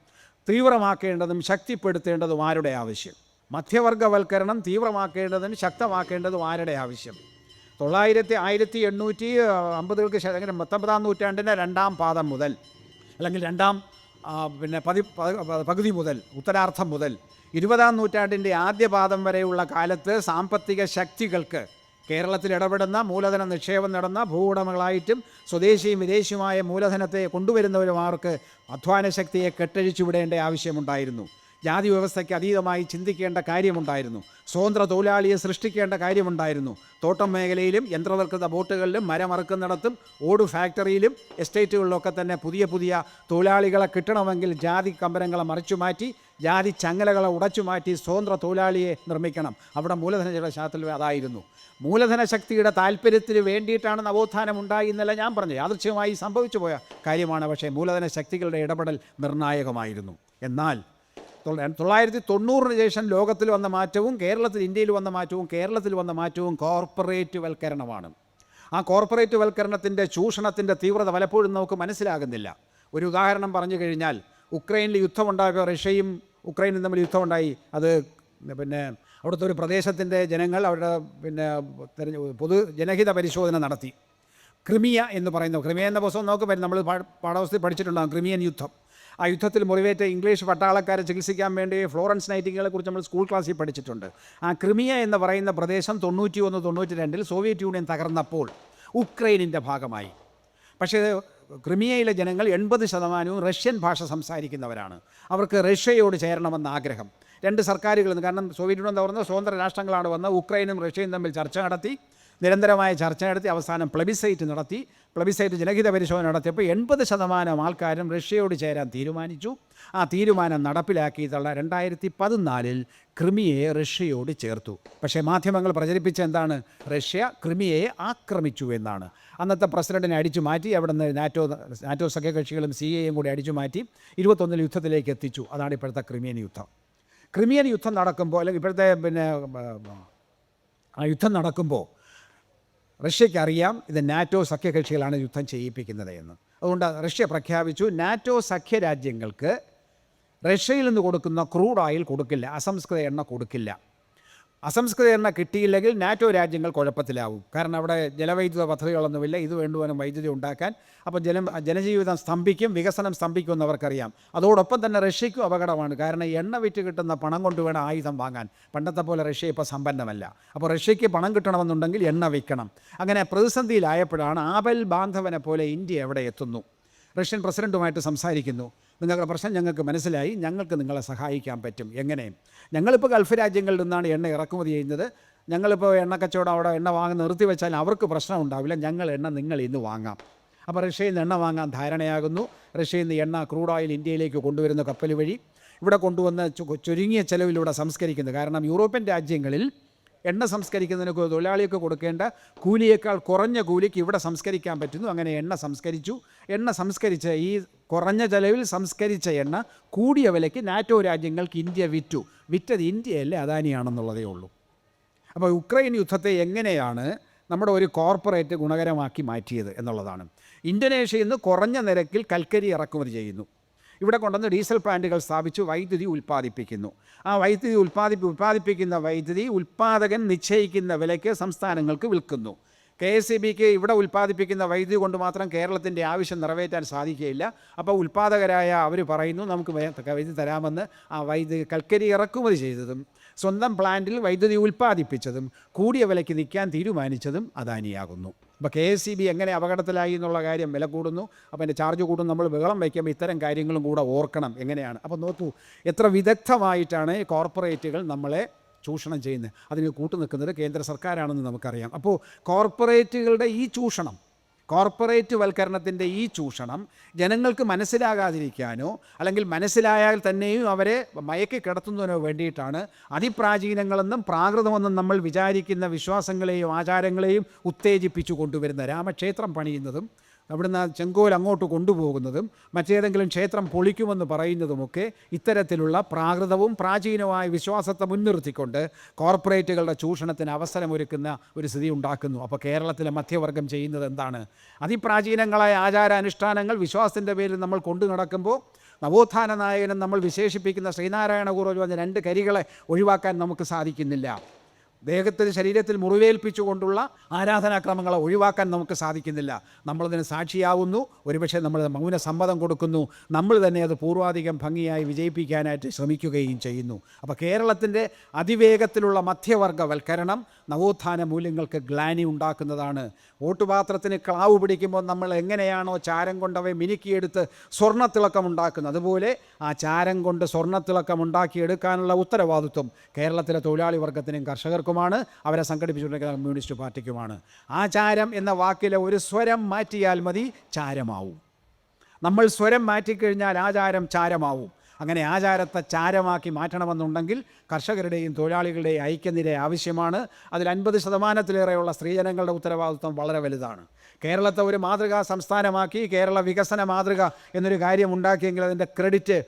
തീവ്രമാക്കേണ്ടതും ശക്തിപ്പെടുത്തേണ്ടതും ആരുടെ ആവശ്യം? മധ്യവർഗവൽക്കരണം തീവ്രമാക്കേണ്ടതും ശക്തമാക്കേണ്ടതും ആരുടെ ആവശ്യം? തൊള്ളായിരത്തി ആയിരത്തി എണ്ണൂറ്റി അമ്പതുകൾക്ക് ശേഷം പത്തൊമ്പതാം നൂറ്റാണ്ടിന്റെ രണ്ടാം പാദം മുതൽ അല്ലെങ്കിൽ രണ്ടാം പിന്നെ പതി പകുതി മുതൽ ഉത്തരാർത്ഥം മുതൽ ഇരുപതാം നൂറ്റാണ്ടിന്റെ ആദ്യ പാദം വരെയുള്ള കാലത്ത് സാമ്പത്തിക ശക്തികൾക്ക് കേരളത്തിൽ ഇടപെടുന്ന മൂലധന നിക്ഷേപം നടന്ന ഭൂവുടമകളായിട്ടും സ്വദേശിയും വിദേശിയുമായ മൂലധനത്തെ കൊണ്ടുവരുന്നവരുമാർക്ക് അധ്വാന ശക്തിയെ കെട്ടഴിച്ചു വിടേണ്ട ആവശ്യമുണ്ടായിരുന്നു. ജാതി വ്യവസ്ഥയ്ക്ക് അതീതമായി ചിന്തിക്കേണ്ട കാര്യമുണ്ടായിരുന്നു. സ്വതന്ത്ര തൊഴിലാളിയെ സൃഷ്ടിക്കേണ്ട കാര്യമുണ്ടായിരുന്നു. തോട്ടം മേഖലയിലും യന്ത്രവൽകൃത ബോട്ടുകളിലും മരമറുക്കുന്നിടത്തും ഓട് ഫാക്ടറിയിലും എസ്റ്റേറ്റുകളിലൊക്കെ തന്നെ പുതിയ പുതിയ തൊഴിലാളികളെ കിട്ടണമെങ്കിൽ ജാതി കമ്പനങ്ങളെ മറിച്ചു മാറ്റി ജാതി ചങ്ങലകളെ ഉടച്ചു മാറ്റി സ്വതന്ത്ര തൊഴിലാളിയെ നിർമ്മിക്കണം. അവിടെ മൂലധന ശാസ്ത്രത്തിൽ അതായിരുന്നു. മൂലധന ശക്തിയുടെ താല്പര്യത്തിന് വേണ്ടിയിട്ടാണ് നവോത്ഥാനം ഉണ്ടായി എന്നല്ല ഞാൻ പറഞ്ഞു യാദൃച്ഛ്യമായി സംഭവിച്ചു പോയ കാര്യമാണ്. പക്ഷേ മൂലധന ശക്തികളുടെ ഇടപെടൽ നിർണായകമായിരുന്നു. എന്നാൽ തൊള്ളായിരത്തി തൊണ്ണൂറിന് ശേഷം ലോകത്തിൽ വന്ന മാറ്റവും കേരളത്തിൽ ഇന്ത്യയിൽ വന്ന മാറ്റവും കേരളത്തിൽ വന്ന മാറ്റവും കോർപ്പറേറ്റ് വൽക്കരണമാണ്. ആ കോർപ്പറേറ്റ് വൽക്കരണത്തിന്റെ ചൂഷണത്തിന്റെ തീവ്രത പലപ്പോഴും നമുക്ക് മനസ്സിലാകുന്നില്ല. ഒരു ഉദാഹരണം പറഞ്ഞു കഴിഞ്ഞാൽ ഉക്രൈനിൽ യുദ്ധമുണ്ടായപ്പോൾ റഷ്യയും ഉക്രൈനും തമ്മിൽ യുദ്ധമുണ്ടായി. അത് പിന്നെ അവിടുത്തെ ഒരു പ്രദേശത്തിന്റെ ജനങ്ങൾ അവരുടെ പിന്നെ തെരഞ്ഞ പൊതു ജനഹിത പരിശോധന നടത്തി. ക്രിമിയ എന്ന് പറയുന്ന ക്രിമിയ എന്ന പുസ്തകം നോക്കുമ്പോൾ നമ്മൾ പാഠപുസ്തകത്തിൽ പഠിച്ചിട്ടുണ്ടാകും ക്രിമിയൻ യുദ്ധം. ആ യുദ്ധത്തിൽ മുറിവേറ്റ ഇംഗ്ലീഷ് പട്ടാളക്കാരെ ചികിത്സിക്കാൻ വേണ്ടി ഫ്ലോറൻസ് നൈറ്റിങ്ങളെ കുറിച്ച് നമ്മൾ സ്കൂൾ ക്ലാസ്സിൽ പഠിച്ചിട്ടുണ്ട്. ആ ക്രിമിയ എന്ന് പറയുന്ന പ്രദേശം തൊണ്ണൂറ്റി ഒന്ന് തൊണ്ണൂറ്റി രണ്ടിൽ സോവിയറ്റ് യൂണിയൻ തകർന്നപ്പോൾ ഉക്രൈനിന്റെ ഭാഗമായി. പക്ഷേ ക്രിമിയയിലെ ജനങ്ങൾ എൺപത് ശതമാനവും റഷ്യൻ ഭാഷ സംസാരിക്കുന്നവരാണ്. അവർക്ക് റഷ്യയോട് ചേരണമെന്ന ആഗ്രഹം. രണ്ട് സർക്കാരുകളിൽ നിന്ന് കാരണം സോവിയറ്റ് യൂണിയൻ തകർന്ന സ്വതന്ത്ര രാഷ്ട്രങ്ങളാണ് വന്ന് ഉക്രൈനും റഷ്യയും തമ്മിൽ ചർച്ച നടത്തി. നിരന്തരമായ ചർച്ച നടത്തി അവസാനം പ്ലബിസൈറ്റ് നടത്തി. പ്ലബിസൈറ്റ് ജനഹിത പരിശോധന നടത്തിയപ്പോൾ എൺപത് ശതമാനം ആൾക്കാരും റഷ്യയോട് ചേരാൻ തീരുമാനിച്ചു. ആ തീരുമാനം നടപ്പിലാക്കിയിട്ടുള്ള രണ്ടായിരത്തി പതിനാലിൽ ക്രിമിയയെ റഷ്യയോട് ചേർത്തു. പക്ഷേ മാധ്യമങ്ങൾ പ്രചരിപ്പിച്ച എന്താണ്? റഷ്യ ക്രിമിയയെ ആക്രമിച്ചു എന്നാണ്. അന്നത്തെ പ്രസിഡന്റിനെ അടിച്ചു മാറ്റി അവിടെ നിന്ന് നാറ്റോ നാറ്റോ സഖ്യകക്ഷികളും സി എയും കൂടി അടിച്ചു മാറ്റി ഇരുപത്തൊന്നിൽ യുദ്ധത്തിലേക്ക് എത്തിച്ചു. അതാണ് ഇപ്പോഴത്തെ ക്രിമിയൻ യുദ്ധം. ക്രിമിയൻ യുദ്ധം നടക്കുമ്പോൾ അല്ലെങ്കിൽ ഇപ്പോഴത്തെ പിന്നെ ആ യുദ്ധം നടക്കുമ്പോൾ റഷ്യയ്ക്ക് അറിയാം ഇത് നാറ്റോ സഖ്യകക്ഷികളാണ് യുദ്ധം ചെയ്യിപ്പിക്കുന്നത് എന്ന്. അതുകൊണ്ട് റഷ്യ പ്രഖ്യാപിച്ചു നാറ്റോ സഖ്യ രാജ്യങ്ങൾക്ക് റഷ്യയിൽ നിന്ന് കൊടുക്കുന്ന ക്രൂഡ് ഓയിൽ കൊടുക്കില്ല അസംസ്കൃത എണ്ണ കൊടുക്കില്ല. അസംസ്കൃത കിട്ടിയില്ലെങ്കിൽ നാറ്റോ രാജ്യങ്ങൾ കുഴപ്പത്തിലാവും. കാരണം അവിടെ ജലവൈദ്യുത പദ്ധതികളൊന്നുമില്ല ഇത് വേണ്ടുവാനും വൈദ്യുതി ഉണ്ടാക്കാൻ. അപ്പോൾ ജനം ജനജീവിതം സ്തംഭിക്കും വികസനം സ്തംഭിക്കും എന്നവർക്കറിയാം അതോടൊപ്പം തന്നെ റഷ്യയ്ക്കും അപകടമാണ്. കാരണം എണ്ണ വിറ്റ് കിട്ടുന്ന പണം കൊണ്ട് വേണം ആയുധം വാങ്ങാൻ. പണ്ടത്തെ പോലെ റഷ്യ ഇപ്പോൾ സമ്പന്നമല്ല. അപ്പോൾ റഷ്യയ്ക്ക് പണം കിട്ടണമെന്നുണ്ടെങ്കിൽ എണ്ണ വിൽക്കണം. അങ്ങനെ പ്രതിസന്ധിയിലായപ്പോഴാണ് ആപൽ ബാന്ധവനെ പോലെ ഇന്ത്യ എവിടെ എത്തുന്നു? റഷ്യൻ പ്രസിഡന്റുമായിട്ട് സംസാരിക്കുന്നു. നിങ്ങളുടെ പ്രശ്നം ഞങ്ങൾക്ക് മനസ്സിലായി. ഞങ്ങൾക്ക് നിങ്ങളെ സഹായിക്കാൻ പറ്റും. എങ്ങനെ? ഞങ്ങളിപ്പോൾ ഗൾഫ് രാജ്യങ്ങളിൽ നിന്നാണ് എണ്ണ ഇറക്കുമതി ചെയ്യുന്നത്. ഞങ്ങളിപ്പോൾ എണ്ണ കച്ചവടം അവിടെ എണ്ണ വാങ്ങി നിർത്തി വെച്ചാൽ അവർക്ക് പ്രശ്നം ഉണ്ടാവില്ല. ഞങ്ങൾ എണ്ണ നിങ്ങൾ ഇന്ന് വാങ്ങാം. അപ്പോൾ റഷ്യയിൽ നിന്ന് എണ്ണ വാങ്ങാൻ ധാരണയാകുന്നു. റഷ്യയിൽ നിന്ന് എണ്ണ ക്രൂഡ് ഓയിൽ ഇന്ത്യയിലേക്ക് കൊണ്ടുവരുന്ന കപ്പൽ വഴി ഇവിടെ കൊണ്ടുവന്ന് ചുരുങ്ങിയ ചെലവിലൂടെ സംസ്കരിക്കുന്നത് കാരണം യൂറോപ്യൻ രാജ്യങ്ങളിൽ എണ്ണ സംസ്കരിക്കുന്നതിനൊക്കെ തൊഴിലാളിയൊക്കെ കൊടുക്കേണ്ട കൂലിയേക്കാൾ കുറഞ്ഞ കൂലിക്ക് ഇവിടെ സംസ്കരിക്കാൻ പറ്റുന്നു. അങ്ങനെ എണ്ണ സംസ്കരിച്ചു. എണ്ണ സംസ്കരിച്ച ഈ കുറഞ്ഞ ചെലവിൽ സംസ്കരിച്ച എണ്ണ കൂടിയ വിലയ്ക്ക് നാറ്റോ രാജ്യങ്ങൾക്ക് ഇന്ത്യ വിറ്റു. വിറ്റത് ഇന്ത്യയല്ലേ അദാനിയാണെന്നുള്ളതേ ഉള്ളൂ. അപ്പോൾ ഉക്രൈൻ യുദ്ധത്തെ എങ്ങനെയാണ് നമ്മുടെ ഒരു കോർപ്പറേറ്റ് ഗുണകരമാക്കി മാറ്റിയത് എന്നുള്ളതാണ്. ഇന്തോനേഷ്യയിൽ നിന്ന് കുറഞ്ഞ നിരക്കിൽ കൽക്കരി ഇറക്കുമതി ചെയ്യുന്നു. ഇവിടെ കൊണ്ടുവന്ന് ഡീസൽ പ്ലാന്റുകൾ സ്ഥാപിച്ച് വൈദ്യുതി ഉൽപ്പാദിപ്പിക്കുന്നു. ആ വൈദ്യുതി ഉൽപ്പാദി ഉൽപ്പാദിപ്പിക്കുന്ന വൈദ്യുതി ഉൽപ്പാദകൻ നിശ്ചയിക്കുന്ന വിലയ്ക്ക് സംസ്ഥാനങ്ങൾക്ക് വിൽക്കുന്നു. കെ എസ് സി ബിക്ക് ഇവിടെ ഉൽപ്പാദിപ്പിക്കുന്ന വൈദ്യുതി കൊണ്ട് മാത്രം കേരളത്തിന്റെ ആവശ്യം നിറവേറ്റാൻ സാധിക്കുകയില്ല. അപ്പോൾ ഉൽപ്പാദകരായ അവർ പറയുന്നു നമുക്ക് വൈദ്യുതി തരാമെന്ന്. ആ വൈദ്യുതി കൽക്കരി ഇറക്കുമതി ചെയ്തതും സ്വന്തം പ്ലാന്റിൽ വൈദ്യുതി ഉൽപ്പാദിപ്പിച്ചതും കൂടിയ വിലയ്ക്ക് നിൽക്കാൻ തീരുമാനിച്ചതും അദാനിയാകുന്നു. അപ്പോൾ കെ എസ് സി ബി എങ്ങനെ അപകടത്തിലായി എന്നുള്ള കാര്യം വില കൂടുന്നു. അപ്പോൾ അതിന്റെ ചാർജ് കൂടും നമ്മൾ ബഹളം വയ്ക്കുമ്പോൾ ഇത്തരം കാര്യങ്ങളും കൂടെ ഓർക്കണം. എങ്ങനെയാണ്? അപ്പോൾ നോക്കൂ എത്ര വിദഗ്ധമായിട്ടാണ് കോർപ്പറേറ്റുകൾ നമ്മളെ ചൂഷണം ചെയ്യുന്നത്? അതിന് കൂട്ടുനിൽക്കുന്നത് കേന്ദ്ര സർക്കാരാണെന്ന് നമുക്കറിയാം. അപ്പോൾ കോർപ്പറേറ്റുകളുടെ ഈ ചൂഷണം കോർപ്പറേറ്റ് വൽക്കരണത്തിന്റെ ഈ ചൂഷണം ജനങ്ങൾക്ക് മനസ്സിലാകാതിരിക്കാനോ അല്ലെങ്കിൽ മനസ്സിലായാൽ തന്നെയും അവരെ മയക്കി കിടത്തുന്നതിനോ വേണ്ടിയിട്ടാണ് അതിപ്രാചീനങ്ങളെന്നും പ്രാകൃതമെന്നും നമ്മൾ വിചാരിക്കുന്ന വിശ്വാസങ്ങളെയും ആചാരങ്ങളെയും ഉത്തേജിപ്പിച്ചു കൊണ്ടുവരുന്ന രാമക്ഷേത്രം പണിയുന്നതും അവിടുന്ന് ചെങ്കോൽ അങ്ങോട്ട് കൊണ്ടുപോകുന്നതും മറ്റേതെങ്കിലും ക്ഷേത്രം പൊളിക്കുമെന്ന് പറയുന്നതുമൊക്കെ ഇത്തരത്തിലുള്ള പ്രാകൃതവും പ്രാചീനവുമായ വിശ്വാസത്തെ മുൻനിർത്തിക്കൊണ്ട് കോർപ്പറേറ്റുകളുടെ ചൂഷണത്തിന് അവസരമൊരുക്കുന്ന ഒരു സ്ഥിതി ഉണ്ടാക്കുന്നു. അപ്പോൾ കേരളത്തിലെ മധ്യവർഗം ചെയ്യുന്നത് എന്താണ്? അതിപ്രാചീനങ്ങളായ ആചാരാനുഷ്ഠാനങ്ങൾ വിശ്വാസത്തിന്റെ പേരിൽ നമ്മൾ കൊണ്ടു നടക്കുമ്പോൾ നവോത്ഥാന നായകനും നമ്മൾ വിശേഷിപ്പിക്കുന്ന ശ്രീനാരായണ ഗുരു രണ്ട് കരികളെ ഒഴിവാക്കാൻ നമുക്ക് സാധിക്കുന്നില്ല. ദേഹത്തിന് ശരീരത്തിൽ മുറിവേൽപ്പിച്ചുകൊണ്ടുള്ള ആരാധനാക്രമങ്ങളെ ഒഴിവാക്കാൻ നമുക്ക് സാധിക്കുന്നില്ല. നമ്മളതിന് സാക്ഷിയാവുന്നു. ഒരുപക്ഷെ നമ്മൾ മൗന സമ്മതം കൊടുക്കുന്നു. നമ്മൾ തന്നെ അത് പൂർവാധികം ഭംഗിയായി വിജയിപ്പിക്കാനായിട്ട് ശ്രമിക്കുകയും ചെയ്യുന്നു. അപ്പോൾ കേരളത്തിന്റെ അതിവേഗത്തിലുള്ള മധ്യവർഗവൽക്കരണം നവോത്ഥാന മൂല്യങ്ങൾക്ക് ഗ്ലാനി ഉണ്ടാക്കുന്നതാണ്. വോട്ടുപാത്രത്തിന് ക്ലാവ് പിടിക്കുമ്പോൾ നമ്മൾ എങ്ങനെയാണോ ചാരം കൊണ്ടവയെ മിനുക്കിയെടുത്ത് സ്വർണത്തിളക്കം ഉണ്ടാക്കുന്നത്. അതുപോലെ ആ ചാരം കൊണ്ട് സ്വർണത്തിളക്കം ഉണ്ടാക്കിയെടുക്കാനുള്ള ഉത്തരവാദിത്വം കേരളത്തിലെ തൊഴിലാളി വർഗത്തിനും കർഷകർക്കുമാണ് അവരെ സംഘടിപ്പിച്ചുകൊണ്ടിരിക്കുന്ന കമ്മ്യൂണിസ്റ്റ് പാർട്ടിക്കുമാണ്. ആചാരം ചാരം എന്ന വാക്കിലെ ഒരു സ്വരം മാറ്റിയാൽ മതി ചാരമാവും. നമ്മൾ സ്വരം മാറ്റിക്കഴിഞ്ഞാൽ ആചാരം ചാരമാവും. അങ്ങനെ ആചാരത്തെ ചാരമാക്കി മാറ്റണമെന്നുണ്ടെങ്കിൽ കർഷകരുടെയും തൊഴിലാളികളുടെയും ഐക്യനിര ആവശ്യമാണ്. അതിൽ അൻപത് ശതമാനത്തിലേറെയുള്ള സ്ത്രീജനങ്ങളുടെ ഉത്തരവാദിത്വം വളരെ വലുതാണ്. കേരളത്തെ ഒരു മാതൃകാ സംസ്ഥാനമാക്കി കേരള വികസന മാതൃക എന്നൊരു കാര്യം ഉണ്ടാക്കിയെങ്കിൽ അതിന്റെ ക്രെഡിറ്റ്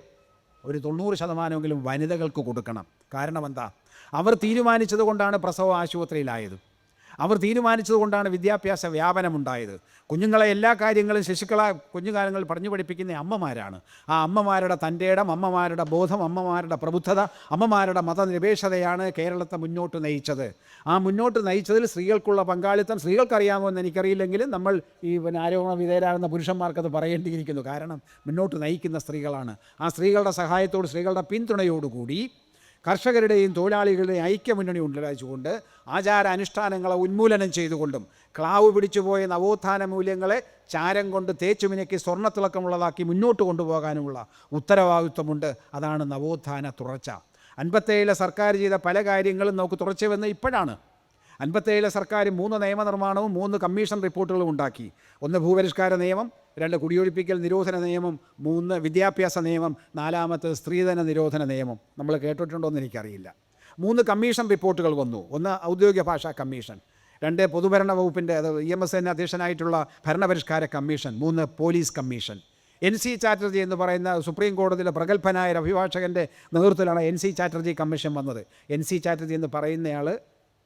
ഒരു തൊണ്ണൂറ് ശതമാനമെങ്കിലും വനിതകൾക്ക് കൊടുക്കണം. കാരണം എന്താ? അവർ തീരുമാനിച്ചത് കൊണ്ടാണ് പ്രസവ ആശുപത്രിയിലായത്. അവർ തീരുമാനിച്ചതുകൊണ്ടാണ് വിദ്യാഭ്യാസ വ്യാപനമുണ്ടായത്. കുഞ്ഞുങ്ങളെ എല്ലാ കാര്യങ്ങളും ശിശുക്കളെ കുഞ്ഞുകാലങ്ങളിൽ പറഞ്ഞു പഠിപ്പിക്കുന്ന അമ്മമാരാണ്. ആ അമ്മമാരുടെ തന്റെ ഇടം അമ്മമാരുടെ ബോധം അമ്മമാരുടെ പ്രബുദ്ധത അമ്മമാരുടെ മതനിരപേക്ഷതയാണ് കേരളത്തെ മുന്നോട്ട് നയിച്ചത്. ആ മുന്നോട്ട് നയിച്ചതിൽ സ്ത്രീകൾക്കുള്ള പങ്കാളിത്തം സ്ത്രീകൾക്കറിയാമോ എന്ന് എനിക്കറിയില്ലെങ്കിലും നമ്മൾ ഈ പിന്നെ ആരോപണ വിധേയരാകുന്ന പുരുഷന്മാർക്കത് പറയേണ്ടിയിരിക്കുന്നു. കാരണം മുന്നോട്ട് നയിക്കുന്ന സ്ത്രീകളാണ്. ആ സ്ത്രീകളുടെ സഹായത്തോട് സ്ത്രീകളുടെ പിന്തുണയോടുകൂടി കർഷകരുടെയും തൊഴിലാളികളുടെയും ഐക്യമുന്നണി ഉണ്ടാച്ചുകൊണ്ട് ആചാര അനുഷ്ഠാനങ്ങളെ ഉന്മൂലനം ചെയ്തുകൊണ്ടും ക്ലാവ് പിടിച്ചുപോയ നവോത്ഥാന മൂല്യങ്ങളെ ചാരം കൊണ്ട് തേച്ചു തേച്ചുമിനക്കി സ്വർണത്തിളക്കമുള്ളതാക്കി മുന്നോട്ട് കൊണ്ടുപോകാനുമുള്ള ഉത്തരവാദിത്വമുണ്ട്. അതാണ് നവോത്ഥാന തുടർച്ച. അൻപത്തേഴിലെ സർക്കാർ ചെയ്ത പല കാര്യങ്ങളും നമുക്ക് തുടർച്ച വന്ന് ഇപ്പോഴാണ്. അൻപത്തേഴിലെ സർക്കാർ മൂന്ന് നിയമനിർമ്മാണവും മൂന്ന് കമ്മീഷൻ റിപ്പോർട്ടുകളും ഉണ്ടാക്കി. ഒന്ന് ഭൂപരിഷ്കാര നിയമം രണ്ട് കുടിയൊഴിപ്പിക്കൽ നിരോധന നിയമം മൂന്ന് വിദ്യാഭ്യാസ നിയമം നാലാമത്തെ സ്ത്രീധന നിരോധന നിയമം. നമ്മൾ കേട്ടിട്ടുണ്ടോ എന്ന് എനിക്കറിയില്ല. മൂന്ന് കമ്മീഷൻ റിപ്പോർട്ടുകൾ വന്നു. ഒന്ന് ഔദ്യോഗിക ഭാഷാ കമ്മീഷൻ രണ്ട് പൊതുഭരണ വകുപ്പിന്റെ അത് ഇ എം എസ് എൻ അധ്യക്ഷനായിട്ടുള്ള ഭരണപരിഷ്കാര കമ്മീഷൻ മൂന്ന് police commission. N C Chatterjee എന്ന് പറയുന്ന സുപ്രീം കോടതിയിലെ പ്രഗത്ഭനായ അഭിഭാഷകന്റെ നേതൃത്വത്തിലാണ് എൻ സി ചാറ്റർജി കമ്മീഷൻ വന്നത്. എൻ സി ചാറ്റർജി എന്ന് പറയുന്നയാൾ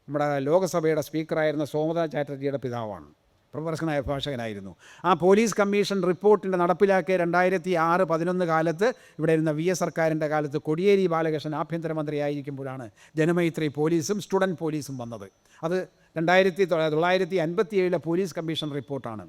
നമ്മുടെ ലോകസഭയുടെ സ്പീക്കറായിരുന്ന സോമനാഥ് ചാറ്റർജിയുടെ പിതാവാണ്. പ്രവർത്തകനായ അഭിഭാഷകനായിരുന്നു ആ പോലീസ് കമ്മീഷൻ റിപ്പോർട്ടിന്റെ നടപ്പിലാക്കിയ രണ്ടായിരത്തി ആറ് പതിനൊന്ന് കാലത്ത് ഇവിടെ ഇരുന്ന വി എസ് സർക്കാരിന്റെ കാലത്ത് കൊടിയേരി ബാലകൃഷ്ണൻ ആഭ്യന്തരമന്ത്രിയായിരിക്കുമ്പോഴാണ് ജനമൈത്രി പോലീസും സ്റ്റുഡന്റ് പോലീസും വന്നത്. അത് രണ്ടായിരത്തി തൊള്ളായിരത്തി അൻപത്തി ഏഴിലെ പോലീസ് കമ്മീഷൻ റിപ്പോർട്ടാണ്.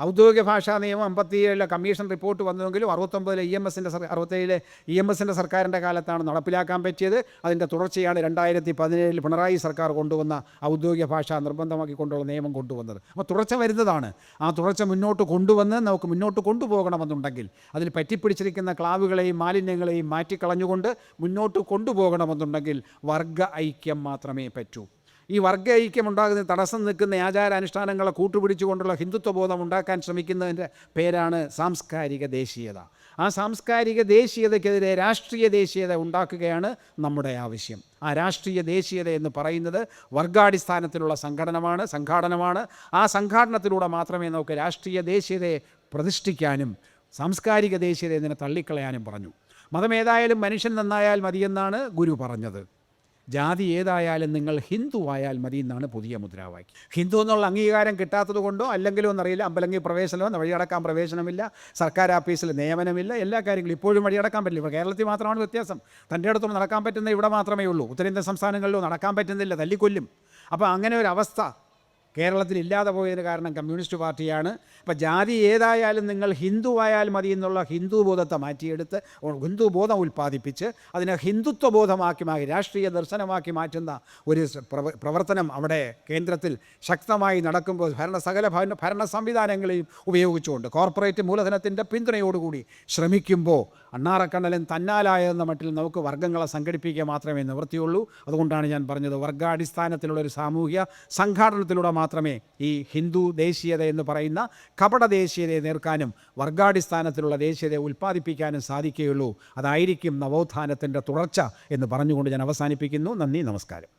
ഔദ്യോഗിക ഭാഷാ നിയമം അമ്പത്തിയേഴിലെ കമ്മീഷൻ റിപ്പോർട്ട് വന്നുവെങ്കിലും അറുപത്തൊമ്പതിലെ ഇ എം എസിന്റെ അറുപത്തേഴിലെ ഇ എം എസിന്റെ സർക്കാരിന്റെ കാലത്താണ് നടപ്പിലാക്കാൻ പറ്റിയത്. അതിന്റെ തുടർച്ചയാണ് രണ്ടായിരത്തി പതിനേഴിൽ പിണറായി സർക്കാർ കൊണ്ടുവന്ന ഔദ്യോഗിക ഭാഷ നിർബന്ധമാക്കി കൊണ്ടുള്ള നിയമം കൊണ്ടുവന്നത്. അപ്പോൾ തുടർച്ച വരുന്നതാണ്. ആ തുടർച്ച മുന്നോട്ട് കൊണ്ടുവന്ന് നമുക്ക് മുന്നോട്ട് കൊണ്ടുപോകണമെന്നുണ്ടെങ്കിൽ അതിൽ പറ്റിപ്പിടിച്ചിരിക്കുന്ന ക്ലാവുകളെയും മാലിന്യങ്ങളെയും മാറ്റിക്കളഞ്ഞുകൊണ്ട് മുന്നോട്ട് കൊണ്ടുപോകണമെന്നുണ്ടെങ്കിൽ വർഗ ഐക്യം മാത്രമേ പറ്റൂ. ഈ വർഗ ഉണ്ടാകുന്ന തടസ്സം നിൽക്കുന്ന ആചാരാനുഷ്ഠാനങ്ങളെ കൂട്ടുപിടിച്ചുകൊണ്ടുള്ള ഹിന്ദുത്വ ബോധം ഉണ്ടാക്കാൻ ശ്രമിക്കുന്നതിന്റെ പേരാണ് സാംസ്കാരിക ദേശീയത. ആ സാംസ്കാരിക ദേശീയതയ്ക്കെതിരെ രാഷ്ട്രീയ ദേശീയത ഉണ്ടാക്കുകയാണ് നമ്മുടെ ആവശ്യം. ആ രാഷ്ട്രീയ ദേശീയത എന്ന് പറയുന്നത് വർഗാടിസ്ഥാനത്തിലുള്ള സംഘടനമാണ് സംഘാടനമാണ്. ആ സംഘാടനത്തിലൂടെ മാത്രമേ നമുക്ക് രാഷ്ട്രീയ ദേശീയതയെ പ്രതിഷ്ഠിക്കാനും സാംസ്കാരിക ദേശീയത ഇതിനെ തള്ളിക്കളയാനും പറഞ്ഞു. മതമേതായാലും മനുഷ്യൻ നന്നായാൽ മതിയെന്നാണ് ഗുരു പറഞ്ഞത്. ജാതി ഏതായാലും നിങ്ങൾ ഹിന്ദു ആയാൽ മതി എന്നാണ് പുതിയ മുദ്രാവാക്യം. ഹിന്ദു എന്നുള്ള അംഗീകാരം കിട്ടാത്തത് കൊണ്ടോ അല്ലെങ്കിലോ എന്നറിയില്ല അമ്പലങ്കിൽ പ്രവേശനമോ വഴിയടക്കാൻ പ്രവേശനമില്ല സർക്കാർ ആഫീസിൽ നിയമനമില്ല എല്ലാ കാര്യങ്ങളും ഇപ്പോഴും വഴിയടക്കാൻ പറ്റില്ല. ഇപ്പോൾ കേരളത്തിൽ മാത്രമാണ് വ്യത്യാസം. തന്റെ അടുത്തോളം നടക്കാൻ പറ്റുന്ന ഇവിടെ മാത്രമേ ഉള്ളൂ. ഉത്തരേന്ത്യൻ സംസ്ഥാനങ്ങളിലോ നടക്കാൻ പറ്റുന്നില്ല തല്ലിക്കൊല്ലും. അപ്പോൾ അങ്ങനെ ഒരു അവസ്ഥ കേരളത്തിൽ ഇല്ലാതെ പോയതിന് കാരണം കമ്മ്യൂണിസ്റ്റ് പാർട്ടിയാണ്. അപ്പോൾ ജാതി ഏതായാലും നിങ്ങൾ ഹിന്ദു ആയാൽ മതി എന്നുള്ള ഹിന്ദു ബോധത്തെ മാറ്റിയെടുത്ത് ഹിന്ദു ബോധം ഉൽപ്പാദിപ്പിച്ച് അതിനെ ഹിന്ദുത്വ ബോധമാക്കി മാറ്റി രാഷ്ട്രീയ ദർശനമാക്കി മാറ്റുന്ന ഒരു പ്രവർത്തനം അവിടെ കേന്ദ്രത്തിൽ ശക്തമായി നടക്കുമ്പോൾ ഭരണ സകല ഭരണ സംവിധാനങ്ങളെയും ഉപയോഗിച്ചുകൊണ്ട് കോർപ്പറേറ്റ് മൂലധനത്തിന്റെ പിന്തുണയോടുകൂടി ശ്രമിക്കുമ്പോൾ അണ്ണാറക്കണ്ണലും തന്നാലായെന്ന മട്ടിൽ നമുക്ക് വർഗങ്ങളെ സംഘടിപ്പിക്കുക മാത്രമേ നിവൃത്തിയുള്ളൂ. അതുകൊണ്ടാണ് ഞാൻ പറഞ്ഞത് വർഗാടിസ്ഥാനത്തിലുള്ള ഒരു സാമൂഹ്യ സംഘാടനത്തിലൂടെ മാത്രമേ ഈ ഹിന്ദു ദേശീയത എന്ന് പറയുന്ന കപട ദേശീയതയെ നേർക്കാനും വർഗാടിസ്ഥാനത്തിലുള്ള ദേശീയതയെ ഉൽപ്പാദിപ്പിക്കാനും സാധിക്കുകയുള്ളൂ. അതായിരിക്കും നവോത്ഥാനത്തിന്റെ തുടർച്ച എന്ന് പറഞ്ഞുകൊണ്ട് ഞാൻ അവസാനിപ്പിക്കുന്നു. നന്ദി നമസ്കാരം.